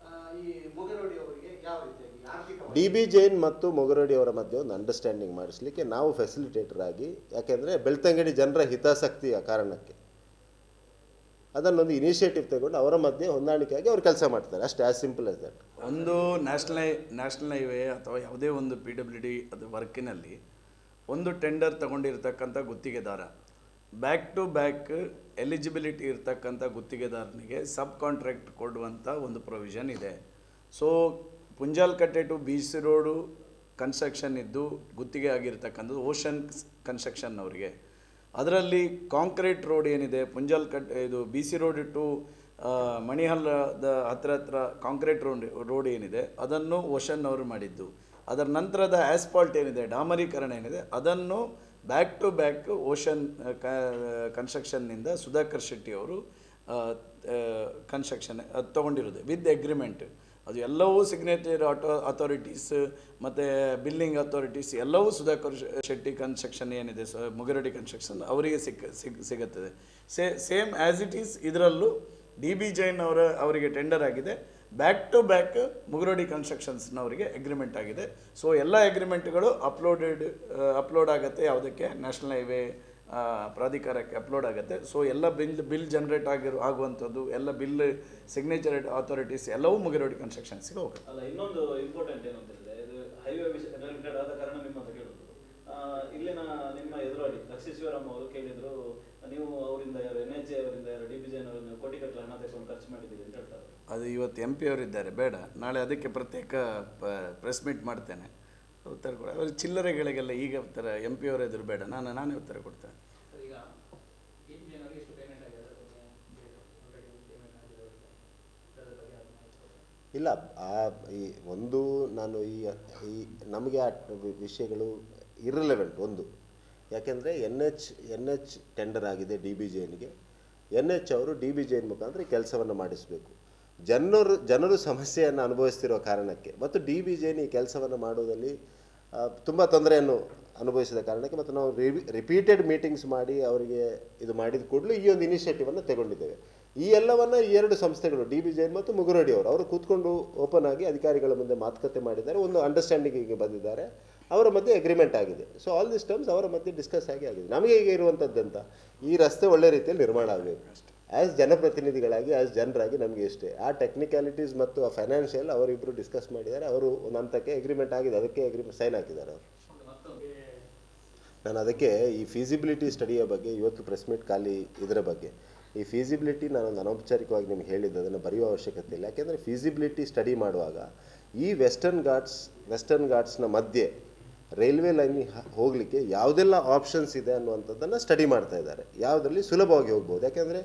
ಆ, ಈ ಮುಗರೋಡಿ ಅವರಿಗೆ ಯಾವ ರೀತಿಯಾಗಿ ಆರ್ಥಿಕ ಡಿ ಬಿ ಜೈನ್ ಮತ್ತು ಮೊಗರಡಿ ಅವರ ಮಧ್ಯೆ ಒಂದು ಅಂಡರ್ಸ್ಟ್ಯಾಂಡಿಂಗ್ ಮಾಡಿಸ್ಲಿಕ್ಕೆ ನಾವು ಫೆಸಿಲಿಟೇಟರ್ ಆಗಿ ಯಾಕೆಂದರೆ ಬೆಳ್ತಂಗಡಿ ಜನರ ಹಿತಾಸಕ್ತಿಯ ಕಾರಣಕ್ಕೆ. ಅದನ್ನೊಂದು ಇನಿಷಿಯೇಟಿವ್ ತಗೊಂಡು ಅವರ ಮಧ್ಯೆ ಹೊಂದಾಣಿಕೆಯಾಗಿ ಅವ್ರು ಕೆಲಸ ಮಾಡ್ತಾರೆ. ಅಷ್ಟೇ ಆ ಸಿಂಪಲ್ ಆಸ್ ದಟ್ ಒಂದು ನ್ಯಾಷನಲ್ ನ್ಯಾಷನಲ್ ಹೈವೇ ಅಥವಾ ಯಾವುದೇ ಒಂದು ಪಿ ಡಬ್ಲ್ಯೂ ಡಿ ಅದು ವರ್ಕಿನಲ್ಲಿ ಒಂದು ಟೆಂಡರ್ ತಗೊಂಡಿರ್ತಕ್ಕಂಥ ಗುತ್ತಿಗೆದಾರ ಬ್ಯಾಕ್ ಟು ಬ್ಯಾಕ್ ಎಲಿಜಿಬಿಲಿಟಿ ಇರ್ತಕ್ಕಂಥ ಗುತ್ತಿಗೆದಾರನಿಗೆ ಸಬ್ ಕಾಂಟ್ರಾಕ್ಟ್ ಕೊಡುವಂಥ ಒಂದು ಪ್ರೊವಿಷನ್ ಇದೆ. So Punjalkatte to B C road construction ಇದ್ದು ಗುತ್ತಿಗೆ ಆಗಿರ್ತಕ್ಕಂಥದ್ದು ಓಷನ್ ಕನ್ಸ್ಟ್ರಕ್ಷನ್ ಅವರಿಗೆ ಅದರಲ್ಲಿ ಕಾಂಕ್ರೀಟ್ ರೋಡ್ ಏನಿದೆ ಪುಂಜಲ್ ಕಟ್ ಇದು ಬಿ ಸಿ ರೋಡ್ ಟು ಮಣಿಹಲ್ಲದ ಹತ್ರ ಹತ್ರ ಕಾಂಕ್ರೀಟ್ ರೋಡ್ ರೋಡ್ ಏನಿದೆ, ಅದನ್ನು ಓಷನ್ ಅವರು ಮಾಡಿದ್ದು. ಅದರ ನಂತರದ ಆಸ್ಫಾಲ್ಟ್ ಏನಿದೆ, ಡಾಮರೀಕರಣ ಏನಿದೆ, ಅದನ್ನು ಬ್ಯಾಕ್ ಟು ಬ್ಯಾಕ್ ಓಷನ್ ಕನ್ಸ್ಟ್ರಕ್ಷನ್ನಿಂದ ಸುಧಾಕರ್ ಶೆಟ್ಟಿ ಅವರು ಕನ್ಸ್ಟ್ರಕ್ಷನ್ ತೊಗೊಂಡಿರೋದು ವಿತ್ ಅಗ್ರಿಮೆಂಟ್ ಅದು ಎಲ್ಲವೂ ಸಿಗ್ನೇಚರ್ ಆಟೋ ಅಥಾರಿಟೀಸ್ ಮತ್ತು ಬಿಲ್ಲಿಂಗ್ ಅಥಾರಿಟೀಸ್ ಎಲ್ಲವೂ ಸುಧಾಕರ್ ಶೆಟ್ಟಿ ಕನ್ಸ್ಟ್ರಕ್ಷನ್ ಏನಿದೆ, ಸ, ಮುಗರಡಿ ಕನ್ಸ್ಟ್ರಕ್ಷನ್ ಅವರಿಗೆ ಸಿಗ್ ಸಿಗುತ್ತದೆ. ಸೇ ಸೇಮ್ ಆ್ಯಸ್ ಇಟ್ ಈಸ್ ಇದರಲ್ಲೂ ಡಿ ಬಿ ಜೈನ್ ಅವರ, ಅವರಿಗೆ ಟೆಂಡರ್ ಆಗಿದೆ. ಬ್ಯಾಕ್ ಟು ಬ್ಯಾಕ್ ಮುಗರಡಿ ಕನ್ಸ್ಟ್ರಕ್ಷನ್ಸ್ನವರಿಗೆ ಅಗ್ರಿಮೆಂಟ್ ಆಗಿದೆ. ಸೊ ಎಲ್ಲ ಅಗ್ರಿಮೆಂಟ್ಗಳು ಅಪ್ಲೋಡೆಡ್ ಅಪ್ಲೋಡ್ ಆಗುತ್ತೆ ಯಾವುದಕ್ಕೆ? ನ್ಯಾಷನಲ್ ಹೈವೇ ಪ್ರಾಧಿಕಾರಕ್ಕೆ ಅಪ್ಲೋಡ್ ಆಗುತ್ತೆ. ಸೊ ಎಲ್ಲ ಬಿಲ್ ಬಿಲ್ ಜನ್ರೇಟ್ ಆಗಿರೋ ಆಗುವಂಥದ್ದು ಎಲ್ಲ ಬಿಲ್ ಸಿಗ್ನೇಚರ್ ಅಥಾರಿಟೀಸ್ ಎಲ್ಲವೂ ಮುಗಿರೋಡಿ ಕನ್ಸ್ಟ್ರಕ್ಷನ್ಸ್ಗೆ ಹೋಗುತ್ತೆ. ಅಲ್ಲ ಇನ್ನೊಂದು ಇಂಪಾರ್ಟೆಂಟ್ ಏನು ಅಂತ ಹೇಳಿದ್ರೆ ಹೈವೇ ರಿಲೇಟೆಡ್ ಆದ ಕಾರಣ ನಿಮ್ಮ ಹತ್ರ ಕೇಳುದು ಇಲ್ಲಿನ ನಿಮ್ಮ ಎದುರಾಳಿ ಲಕ್ಷ್ಮೀ ಶಿವರಾಮ್ ಅವರು ಕೇಳಿದ್ರು ನೀವು ಅವರಿಂದ ಯಾರು ಎನ್ ಎಚ್ ಅವರಿಂದ ಯಾರು ಡಿ ಬಿ ಜೆ ಅವರನ್ನು ಕೋಟಿ ಗಟ್ಟಲೆ ಹಣ ತೆಗೆದುಕೊಂಡು ಖರ್ಚು ಮಾಡಿದ್ದೀರಿ ಅಂತ ಹೇಳ್ತಾರೆ. ಅದು ಇವತ್ತು ಎಂ ಪಿ ಅವರಿದ್ದಾರೆ ಬೇಡ. ನಾಳೆ ಅದಕ್ಕೆ ಪ್ರತ್ಯೇಕ ಪ್ರೆಸ್ ಮೀಟ್ ಮಾಡ್ತೇನೆ. ಉತ್ತರ ಕೊಡ ಅವ್ರ ಚಿಲ್ಲರೆಗಳಿಗೆಲ್ಲ ಈಗ ಉತ್ತರ ಎಂ ಪಿ ಅವರ ಎದುರು ಬೇಡ. ನಾನು ನಾನೇ ಉತ್ತರ ಕೊಡ್ತೇನೆ. ಇಲ್ಲ, ಆ, ಈ ಒಂದು ನಾನು ಈ ಈ, ನಮಗೆ ಆ ವಿಷಯಗಳು ಇರ್ರಿಲೆವೆಂಟ್ ಒಂದು. ಯಾಕೆಂದರೆ N H N H tender ಆಗಿದೆ ಡಿ ಬಿ ಜೆನ್ಗೆ ಎನ್ ಎಚ್ ಅವರು ಡಿ ಬಿ ಜೆನ್ ಮುಖಾಂತರ ಈ ಕೆಲಸವನ್ನು ಮಾಡಿಸಬೇಕು. ಜನರು ಜನರು ಸಮಸ್ಯೆಯನ್ನು ಅನುಭವಿಸ್ತಿರೋ ಕಾರಣಕ್ಕೆ, ಮತ್ತು ಡಿ ಬಿ ಜೆನ್ ಈ ಕೆಲಸವನ್ನು ಮಾಡೋದಲ್ಲಿ ತುಂಬ ತೊಂದರೆಯನ್ನು ಅನುಭವಿಸಿದ ಕಾರಣಕ್ಕೆ ಮತ್ತು ನಾವು ರಿಪೀಟೆಡ್ ಮೀಟಿಂಗ್ಸ್ ಮಾಡಿ ಅವರಿಗೆ ಇದು ಮಾಡಿದ ಕೂಡಲೂ ಈ ಒಂದು ಇನಿಷಿಯೇಟಿವನ್ನು ತಗೊಂಡಿದ್ದೇವೆ. ಈ ಎಲ್ಲವನ್ನು ಎರಡು ಸಂಸ್ಥೆಗಳು, ಡಿ ಬಿ ಜೈನ್ ಮತ್ತು ಮುಗುರಡಿ ಅವರು ಅವರು ಕೂತ್ಕೊಂಡು ಓಪನ್ ಆಗಿ ಅಧಿಕಾರಿಗಳ ಮುಂದೆ ಮಾತುಕತೆ ಮಾಡಿದ್ದಾರೆ, ಒಂದು ಅಂಡರ್ಸ್ಟ್ಯಾಂಡಿಂಗಿಗೆ ಬಂದಿದ್ದಾರೆ. ಅವರ ಮಧ್ಯೆ ಅಗ್ರಿಮೆಂಟ್ ಆಗಿದೆ. ಸೊ ಆಲ್ ದಿಸ್ ಟರ್ಮ್ಸ್ ಅವರ ಮಧ್ಯೆ ಡಿಸ್ಕಸ್ ಆಗಿ ಆಗಿದೆ. ನಮಗೆ ಈಗ ಇರುವಂಥದ್ದಂತ ಈ ರಸ್ತೆ ಒಳ್ಳೆ ರೀತಿಯಲ್ಲಿ ನಿರ್ಮಾಣ ಆಗಬೇಕು. ಆ್ಯಸ್ ಜನಪ್ರತಿನಿಧಿಗಳಾಗಿ ಆ್ಯಸ್ ಜನರಾಗಿ ನಮಗೆ ಇಷ್ಟೇ ಆ ಟೆಕ್ನಿಕ್ಯಾಲಿಟೀಸ್ ಮತ್ತು ಆ ಫೈನಾನ್ಷಿಯಲ್ ಅವರಿಬ್ಬರು ಡಿಸ್ಕಸ್ ಮಾಡಿದ್ದಾರೆ. ಅವರು ಒಂದು ಹಂತಕ್ಕೆ ಅಗ್ರಿಮೆಂಟ್ ಆಗಿದೆ, ಅದಕ್ಕೆ ಅಗ್ರಿಮೆಂಟ್ ಸೈನ್ ಹಾಕಿದ್ದಾರೆ ಅವರು. ನಾನು ಅದಕ್ಕೆ ಈ ಫೀಸಿಬಿಲಿಟಿ ಸ್ಟಡಿಯ ಬಗ್ಗೆ ಇವತ್ತು ಪ್ರೆಸ್ ಮೀಟ್ ಖಾಲಿ ಇದರ ಬಗ್ಗೆ. ಈ ಫೀಸಿಬಿಲಿಟಿ ನಾನೊಂದು ಅನೌಪಚಾರಿಕವಾಗಿ ನಿಮ್ಗೆ ಹೇಳಿದ್ದು, ಅದನ್ನು ಬರೆಯುವ ಅವಶ್ಯಕತೆ ಇಲ್ಲ. ಯಾಕೆಂದರೆ ಫೀಸಿಬಿಲಿಟಿ ಸ್ಟಡಿ ಮಾಡುವಾಗ ಈ ವೆಸ್ಟರ್ನ್ ಘಾಟ್ಸ್ ವೆಸ್ಟರ್ನ್ ಘಾಟ್ಸ್ನ ಮಧ್ಯೆ ರೈಲ್ವೆ ಲೈನ್ ಹೋಗಲಿಕ್ಕೆ ಯಾವುದೆಲ್ಲ ಆಪ್ಷನ್ಸ್ ಇದೆ ಅನ್ನುವಂಥದ್ದನ್ನು ಸ್ಟಡಿ ಮಾಡ್ತಾ ಇದ್ದಾರೆ. ಯಾವುದರಲ್ಲಿ ಸುಲಭವಾಗಿ ಹೋಗ್ಬೋದು. ಯಾಕೆಂದರೆ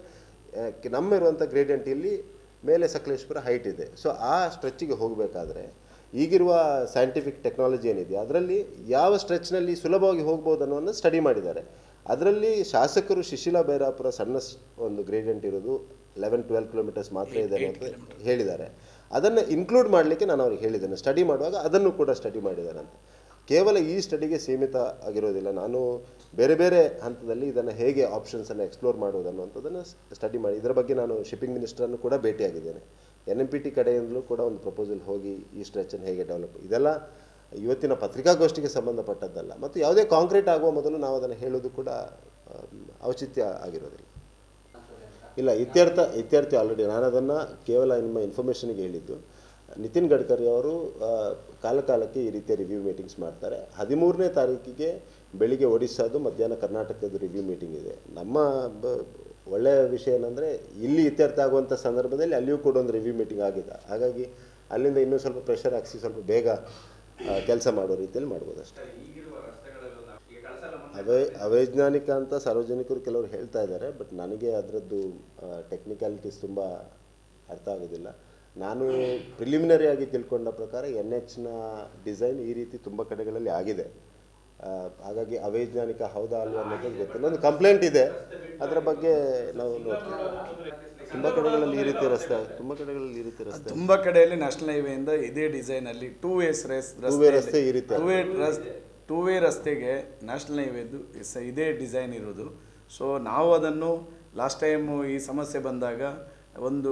ನಮ್ಮ ಇರುವಂಥ ಗ್ರೇಡಿಯಂಟ್ ಇಲ್ಲಿ ಮೇಲೆ ಸಕಲೇಶ್ಪುರ ಹೈಟ್ ಇದೆ. ಸೊ ಆ ಸ್ಟ್ರೆಚ್ಚಿಗೆ ಹೋಗಬೇಕಾದ್ರೆ ಈಗಿರುವ ಸೈಂಟಿಫಿಕ್ ಟೆಕ್ನಾಲಜಿ ಏನಿದೆ ಅದರಲ್ಲಿ ಯಾವ ಸ್ಟ್ರೆಚ್ನಲ್ಲಿ ಸುಲಭವಾಗಿ ಹೋಗ್ಬೋದು ಅನ್ನೋದನ್ನು ಸ್ಟಡಿ ಮಾಡಿದ್ದಾರೆ. ಅದರಲ್ಲಿ ಶಾಸಕರು ಶಿಶಿಲಾ ಬೈರಾಪುರ ಸಣ್ಣ ಒಂದು ಗ್ರೇಡಿಯಂಟ್ ಇರೋದು ಲೆವೆನ್ ಟ್ವೆಲ್ ಕಿಲೋಮೀಟರ್ಸ್ ಮಾತ್ರ ಇದೆ ಅಂತ ಹೇಳಿದ್ದಾರೆ. ಅದನ್ನು ಇನ್ಕ್ಲೂಡ್ ಮಾಡಲಿಕ್ಕೆ ನಾನು ಅವ್ರಿಗೆ ಹೇಳಿದ್ದೇನೆ. ಸ್ಟಡಿ ಮಾಡುವಾಗ ಅದನ್ನು ಕೂಡ ಸ್ಟಡಿ ಮಾಡಿದ್ದಾರೆ ಅಂತ. ಕೇವಲ ಈ ಸ್ಟಡಿಗೆ ಸೀಮಿತ ಆಗಿರೋದಿಲ್ಲ. ನಾನು ಬೇರೆ ಬೇರೆ ಹಂತದಲ್ಲಿ ಇದನ್ನು ಹೇಗೆ ಆಪ್ಷನ್ಸನ್ನು ಎಕ್ಸ್ಪ್ಲೋರ್ ಮಾಡೋದು ಅನ್ನುವಂಥದ್ದನ್ನು ಸ್ಟಡಿ ಮಾಡಿ ಇದರ ಬಗ್ಗೆ ನಾನು ಶಿಪ್ಪಿಂಗ್ ಮಿನಿಸ್ಟರನ್ನು ಕೂಡ ಭೇಟಿಯಾಗಿದ್ದೇನೆ. ಎನ್ ಎಂ ಪಿ ಟಿ ಕಡೆಯಿಂದಲೂ ಕೂಡ ಒಂದು ಪ್ರಪೋಸಲ್ ಹೋಗಿ ಈ ಸ್ಟ್ರೆಚನ್ನು ಹೇಗೆ ಡೆವಲಪ್ ಇದೆಲ್ಲ ಇವತ್ತಿನ ಪತ್ರಿಕಾಗೋಷ್ಠಿಗೆ ಸಂಬಂಧಪಟ್ಟದ್ದಲ್ಲ. ಮತ್ತು ಯಾವುದೇ ಕಾಂಕ್ರೀಟ್ ಆಗುವ ಮೊದಲು ನಾವು ಅದನ್ನು ಹೇಳೋದು ಕೂಡ ಔಚಿತ್ಯ ಆಗಿರೋದಿಲ್ಲ. ಇಲ್ಲ, ಇತ್ಯರ್ಥ, ಇತ್ಯರ್ಥಿ ಆಲ್ರೆಡಿ ನಾನು ಅದನ್ನು ಕೇವಲ ನಿಮ್ಮ ಇನ್ಫಾರ್ಮೇಷನ್ಗೆ ಹೇಳಿದ್ದು. ನಿತಿನ್ ಗಡ್ಕರಿ ಅವರು ಕಾಲಕಾಲಕ್ಕೆ ಈ ರೀತಿಯ ರಿವ್ಯೂ ಮೀಟಿಂಗ್ಸ್ ಮಾಡ್ತಾರೆ. ಹದಿಮೂರನೇ ತಾರೀಕಿಗೆ ಬೆಳಿಗ್ಗೆ ಒಡಿಸ್ಸಾದು ಮಧ್ಯಾಹ್ನ ಕರ್ನಾಟಕದ ರಿವ್ಯೂ ಮೀಟಿಂಗ್ ಇದೆ. ನಮ್ಮ ಒಳ್ಳೆಯ ವಿಷಯ ಏನಂದರೆ, ಇಲ್ಲಿ ಇತ್ಯರ್ಥ ಆಗುವಂಥ ಸಂದರ್ಭದಲ್ಲಿ ಅಲ್ಲಿಯೂ ಕೂಡ ಒಂದು ರಿವ್ಯೂ ಮೀಟಿಂಗ್ ಆಗಿದೆ. ಹಾಗಾಗಿ ಅಲ್ಲಿಂದ ಇನ್ನೂ ಸ್ವಲ್ಪ ಪ್ರೆಷರ್ ಹಾಕಿಸಿ ಸ್ವಲ್ಪ ಬೇಗ ಕೆಲಸ ಮಾಡೋ ರೀತಿಯಲ್ಲಿ ಮಾಡ್ಬೋದು ಅಷ್ಟೇ. ಅವೈ, ಅವೈಜ್ಞಾನಿಕ ಅಂತ ಸಾರ್ವಜನಿಕರು ಕೆಲವರು ಹೇಳ್ತಾ ಇದ್ದಾರೆ ಬಟ್ ನನಗೆ ಅದರದ್ದು ಟೆಕ್ನಿಕ್ಯಾಲಿಟೀಸ್ ತುಂಬ ಅರ್ಥ ಆಗೋದಿಲ್ಲ. ನಾನು ಪ್ರಿಲಿಮಿನರಿ ಆಗಿ ತಿಳ್ಕೊಂಡ ಪ್ರಕಾರ ಎನ್ ಎಚ್ನ ಡಿಸೈನ್ ಈ ರೀತಿ ತುಂಬ ಕಡೆಗಳಲ್ಲಿ ಆಗಿದೆ. ಹಾಗಾಗಿ ಅವೈಜ್ಞಾನಿಕ ಹೌದಾ ಅಲ್ವಾ ಅನ್ನೋದು ಗೊತ್ತಿಲ್ಲ. ಒಂದು ಕಂಪ್ಲೇಂಟ್ ಇದೆ. ಅದರ ಬಗ್ಗೆ ನಾವು ನೋಡ್ತೀವಿ. ತುಂಬ ಕಡೆಗಳಲ್ಲಿ ಈ ರೀತಿ ರಸ್ತೆ ತುಂಬ ಕಡೆಗಳಲ್ಲಿ ಈ ರೀತಿ ರಸ್ತೆ. ತುಂಬ ಕಡೆಯಲ್ಲಿ ನ್ಯಾಷನಲ್ ಹೈವೇಯಿಂದ ಇದೇ ಡಿಸೈನಲ್ಲಿ two ways race two way ರಸ್ತೆ ಈ ರೀತಿ ಟೂ ವೇ ರಸ್ತೆ ಟೂ ವೇ ರಸ್ತೆಗೆ ನ್ಯಾಷನಲ್ ಹೈವೇದು ಇದೇ ಡಿಸೈನ್ ಇರೋದು. ಸೊ ನಾವು ಅದನ್ನು ಲಾಸ್ಟ್ ಟೈಮು ಈ ಸಮಸ್ಯೆ ಬಂದಾಗ ಒಂದು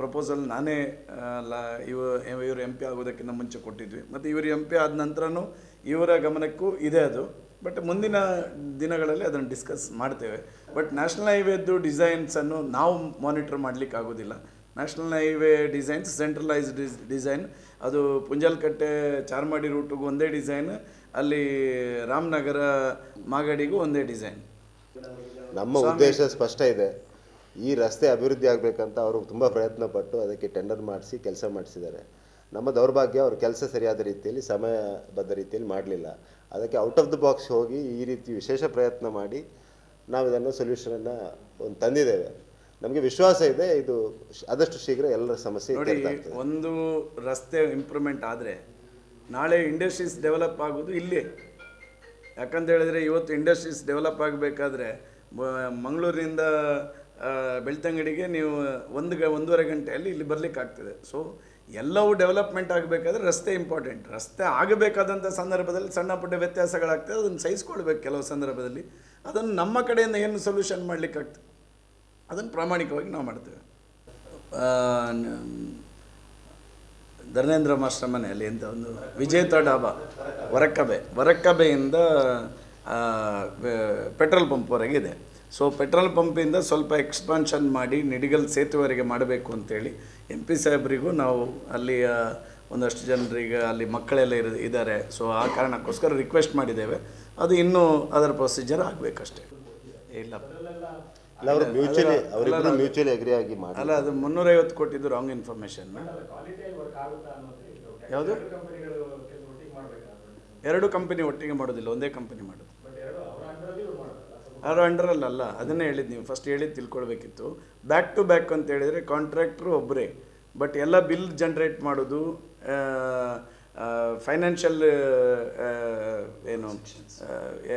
ಪ್ರಪೋಸಲ್ ನಾನೇ ಲ ಇವ ಇವರು ಎಂ ಪಿ ಆಗೋದಕ್ಕಿಂತ ಮುಂಚೆ ಕೊಟ್ಟಿದ್ವಿ. ಮತ್ತು ಇವರು ಎಂ ಪಿ ಆದ ನಂತರನೂ ಇವರ ಗಮನಕ್ಕೂ ಇದೆ ಅದು. ಬಟ್ ಮುಂದಿನ ದಿನಗಳಲ್ಲಿ ಅದನ್ನು ಡಿಸ್ಕಸ್ ಮಾಡ್ತೇವೆ. ಬಟ್ ನ್ಯಾಷನಲ್ ಹೈವೇದು ಡಿಸೈನ್ಸನ್ನು ನಾವು ಮಾನಿಟರ್ ಮಾಡಲಿಕ್ಕೆ ಆಗೋದಿಲ್ಲ. National highway designs centralised design ಅದು ಪುಂಜಲ್ಕಟ್ಟೆ ಚಾರ್ಮಾಡಿ ರೂಟಿಗೂ ಒಂದೇ ಡಿಸೈನ್ ಅಲ್ಲಿ ರಾಮನಗರ ಮಾಗಡಿಗೂ ಒಂದೇ ಡಿಸೈನ್ ನಮ್ಮ ಉದ್ದೇಶ ಸ್ಪಷ್ಟ ಇದೆ. ಈ ರಸ್ತೆ ಅಭಿವೃದ್ಧಿ ಆಗಬೇಕಂತ ಅವರು ತುಂಬ ಪ್ರಯತ್ನ ಪಟ್ಟು ಅದಕ್ಕೆ ಟೆಂಡರ್ ಮಾಡಿಸಿ ಕೆಲಸ ಮಾಡಿಸಿದ್ದಾರೆ. ನಮ್ಮ ದೌರ್ಭಾಗ್ಯ ಅವ್ರ ಕೆಲಸ ಸರಿಯಾದ ರೀತಿಯಲ್ಲಿ ಸಮಯಬದ್ಧ ರೀತಿಯಲ್ಲಿ ಮಾಡಲಿಲ್ಲ. ಅದಕ್ಕೆ ಔಟ್ ಆಫ್ ದ ಬಾಕ್ಸ್ ಹೋಗಿ ಈ ರೀತಿ ವಿಶೇಷ ಪ್ರಯತ್ನ ಮಾಡಿ ನಾವು ಇದನ್ನು ಸೊಲ್ಯೂಷನನ್ನು ಒಂದು ತಂದಿದ್ದೇವೆ. ನಮಗೆ ವಿಶ್ವಾಸ ಇದೆ ಇದು ಆದಷ್ಟು ಶೀಘ್ರ ಎಲ್ಲರ ಸಮಸ್ಯೆ ಒಂದು ರಸ್ತೆ ಇಂಪ್ರೂವ್ಮೆಂಟ್ ಆದರೆ ನಾಳೆ ಇಂಡಸ್ಟ್ರೀಸ್ ಡೆವಲಪ್ ಆಗೋದು ಇಲ್ಲಿ. ಯಾಕಂತ ಹೇಳಿದ್ರೆ ಇವತ್ತು ಇಂಡಸ್ಟ್ರೀಸ್ ಡೆವಲಪ್ ಆಗಬೇಕಾದ್ರೆ ಮಂಗಳೂರಿನಿಂದ ಬೆಳ್ತಂಗಡಿಗೆ ನೀವು ಒಂದು ಗ ಒಂದೂವರೆ ಗಂಟೆಯಲ್ಲಿ ಇಲ್ಲಿ ಬರಲಿಕ್ಕಾಗ್ತದೆ. ಸೊ ಎಲ್ಲವೂ ಡೆವಲಪ್ಮೆಂಟ್ ಆಗಬೇಕಾದ್ರೆ ರಸ್ತೆ ಇಂಪಾರ್ಟೆಂಟ್. ರಸ್ತೆ ಆಗಬೇಕಾದಂಥ ಸಂದರ್ಭದಲ್ಲಿ ಸಣ್ಣ ಪುಟ್ಟ ವ್ಯತ್ಯಾಸಗಳಾಗ್ತದೆ, ಅದನ್ನು ಸಹಿಸ್ಕೊಳ್ಬೇಕು ಕೆಲವು ಸಂದರ್ಭದಲ್ಲಿ. ಅದನ್ನು ನಮ್ಮ ಕಡೆಯಿಂದ ಏನು ಸೊಲ್ಯೂಷನ್ ಮಾಡಲಿಕ್ಕಾಗ್ತದೆ? ಅದನ್ನು ಪ್ರಾಮಾಣಿಕವಾಗಿ ನಾವು ಮಾಡ್ತೇವೆ. ಧರ್ಮೇಂದ್ರ ಮಾಸ್ಟರ್ ಮನೆಯಲ್ಲಿ ಅಂತ ಒಂದು ವಿಜೇತ ಡಾಬಾ, ವರಕ್ಕಬೆ, ವರಕ್ಕಬೆಯಿಂದ ಪೆಟ್ರೋಲ್ ಪಂಪ್ವರೆಗೆ ಇದೆ ಸೊ ಪೆಟ್ರೋಲ್ ಪಂಪಿಂದ ಸ್ವಲ್ಪ ಎಕ್ಸ್ಪಾನ್ಷನ್ ಮಾಡಿ ನಿಡಿಗಲ್ ಸೇತುವೆವರೆಗೆ ಮಾಡಬೇಕು ಅಂತೇಳಿ ಎಂ ಪಿ ಸಾಹೇಬ್ರಿಗೂ ನಾವು ಅಲ್ಲಿಯ ಒಂದಷ್ಟು ಜನರಿಗೆ ಅಲ್ಲಿ ಮಕ್ಕಳೆಲ್ಲ ಇರ ಇದ್ದಾರೆ. ಸೊ ಆ ಕಾರಣಕ್ಕೋಸ್ಕರ ರಿಕ್ವೆಸ್ಟ್ ಮಾಡಿದ್ದೇವೆ. ಅದು ಇನ್ನೂ ಅದರ ಪ್ರೊಸೀಜರ್ ಆಗಬೇಕಷ್ಟೇ. ಇಲ್ಲ. ಅಲ್ಲ ಅದು ಮುನ್ನೂರೈವತ್ತು ಕೊಟ್ಟಿದ್ದು ರಾಂಗ್ ಇನ್ಫಾರ್ಮೇಷನ್ ಯಾವುದು? ಎರಡು ಕಂಪನಿ ಒಟ್ಟಿಗೆ ಮಾಡೋದಿಲ್ಲ ಒಂದೇ ಕಂಪನಿ ಮಾಡೋದು. ಅವ್ರ ಅಂಡರಲ್ಲಿ ಅಲ್ಲ ಅದನ್ನೇ ಹೇಳಿದ್ದು ನೀವು. ಫಸ್ಟ್ ಹೇಳಿದ್ದು ತಿಳ್ಕೊಳ್ಬೇಕಿತ್ತು. ಬ್ಯಾಕ್ ಟು ಬ್ಯಾಕ್ ಅಂತ ಹೇಳಿದರೆ ಕಾಂಟ್ರಾಕ್ಟ್ರು ಒಬ್ಬರೇ ಬಟ್ ಎಲ್ಲ ಬಿಲ್ ಜನ್ರೇಟ್ ಮಾಡೋದು ಫೈನಾನ್ಷಿಯಲ್ ಏನು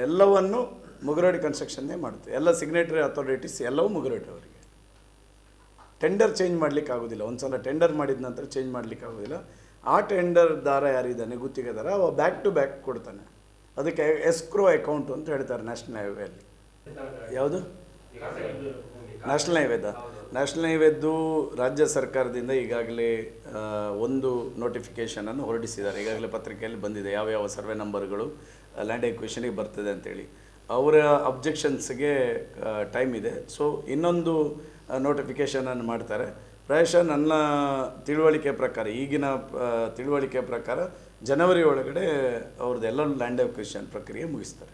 ಎಲ್ಲವನ್ನು ಮುಗರೋಡಿ ಕನ್ಸ್ಟ್ರಕ್ಷನ್ನೇ ಮಾಡುತ್ತೆ. ಎಲ್ಲ ಸಿಗ್ನೇಟರಿ ಅಥಾರಿಟೀಸ್ ಎಲ್ಲವೂ ಮುಗುರೋಡಿ ಅವರಿಗೆ. ಟೆಂಡರ್ ಚೇಂಜ್ ಮಾಡ್ಲಿಕ್ಕೆ ಆಗೋದಿಲ್ಲ. ಒಂದು ಸಲ ಟೆಂಡರ್ ಮಾಡಿದ ನಂತರ ಚೇಂಜ್ ಮಾಡ್ಲಿಕ್ಕೆ ಆಗೋದಿಲ್ಲ. ಆ ಟೆಂಡರ್ ದಾರ ಯಾರಿದ್ದಾನೆ, ಗುತ್ತಿಗೆದಾರ, ಅವ ಬ್ಯಾಕ್ ಟು ಬ್ಯಾಕ್ ಕೊಡ್ತಾನೆ. ಅದಕ್ಕೆ ಎಸ್ಕ್ರೋ ಅಕೌಂಟ್ ಅಂತ ಹೇಳ್ತಾರೆ ನ್ಯಾಷನಲ್ ಹೈವೇಯಲ್ಲಿ ಯಾವುದು? ನ್ಯಾಷನಲ್ ಹೈವೇದ ನ್ಯಾಷನಲ್ ಹೈವೇದ್ದು ರಾಜ್ಯ ಸರ್ಕಾರದಿಂದ ಈಗಾಗಲೇ ಒಂದು ನೋಟಿಫಿಕೇಷನನ್ನು ಹೊರಡಿಸಿದ್ದಾರೆ. ಈಗಾಗಲೇ ಪತ್ರಿಕೆಯಲ್ಲಿ ಬಂದಿದೆ. ಯಾವ ಯಾವ ಸರ್ವೆ ನಂಬರ್ಗಳು ಲ್ಯಾಂಡ್ ಎಕ್ವಿಷನಿಗೆ ಬರ್ತದೆ ಅಂತೇಳಿ. ಅವರ ಅಬ್ಜೆಕ್ಷನ್ಸ್ಗೆ ಟೈಮ್ ಇದೆ. ಸೊ ಇನ್ನೊಂದು ನೋಟಿಫಿಕೇಷನನ್ನು ಮಾಡ್ತಾರೆ. ಪ್ರಾಯಶಃ ನನ್ನ ತಿಳುವಳಿಕೆ ಪ್ರಕಾರ ಈಗಿನ ತಿಳುವಳಿಕೆ ಪ್ರಕಾರ ಜನವರಿ ಒಳಗಡೆ ಅವ್ರದ್ದೆಲ್ಲ ಲ್ಯಾಂಡ್ ಎಕ್ವಿಷನ್ ಪ್ರಕ್ರಿಯೆ ಮುಗಿಸ್ತಾರೆ.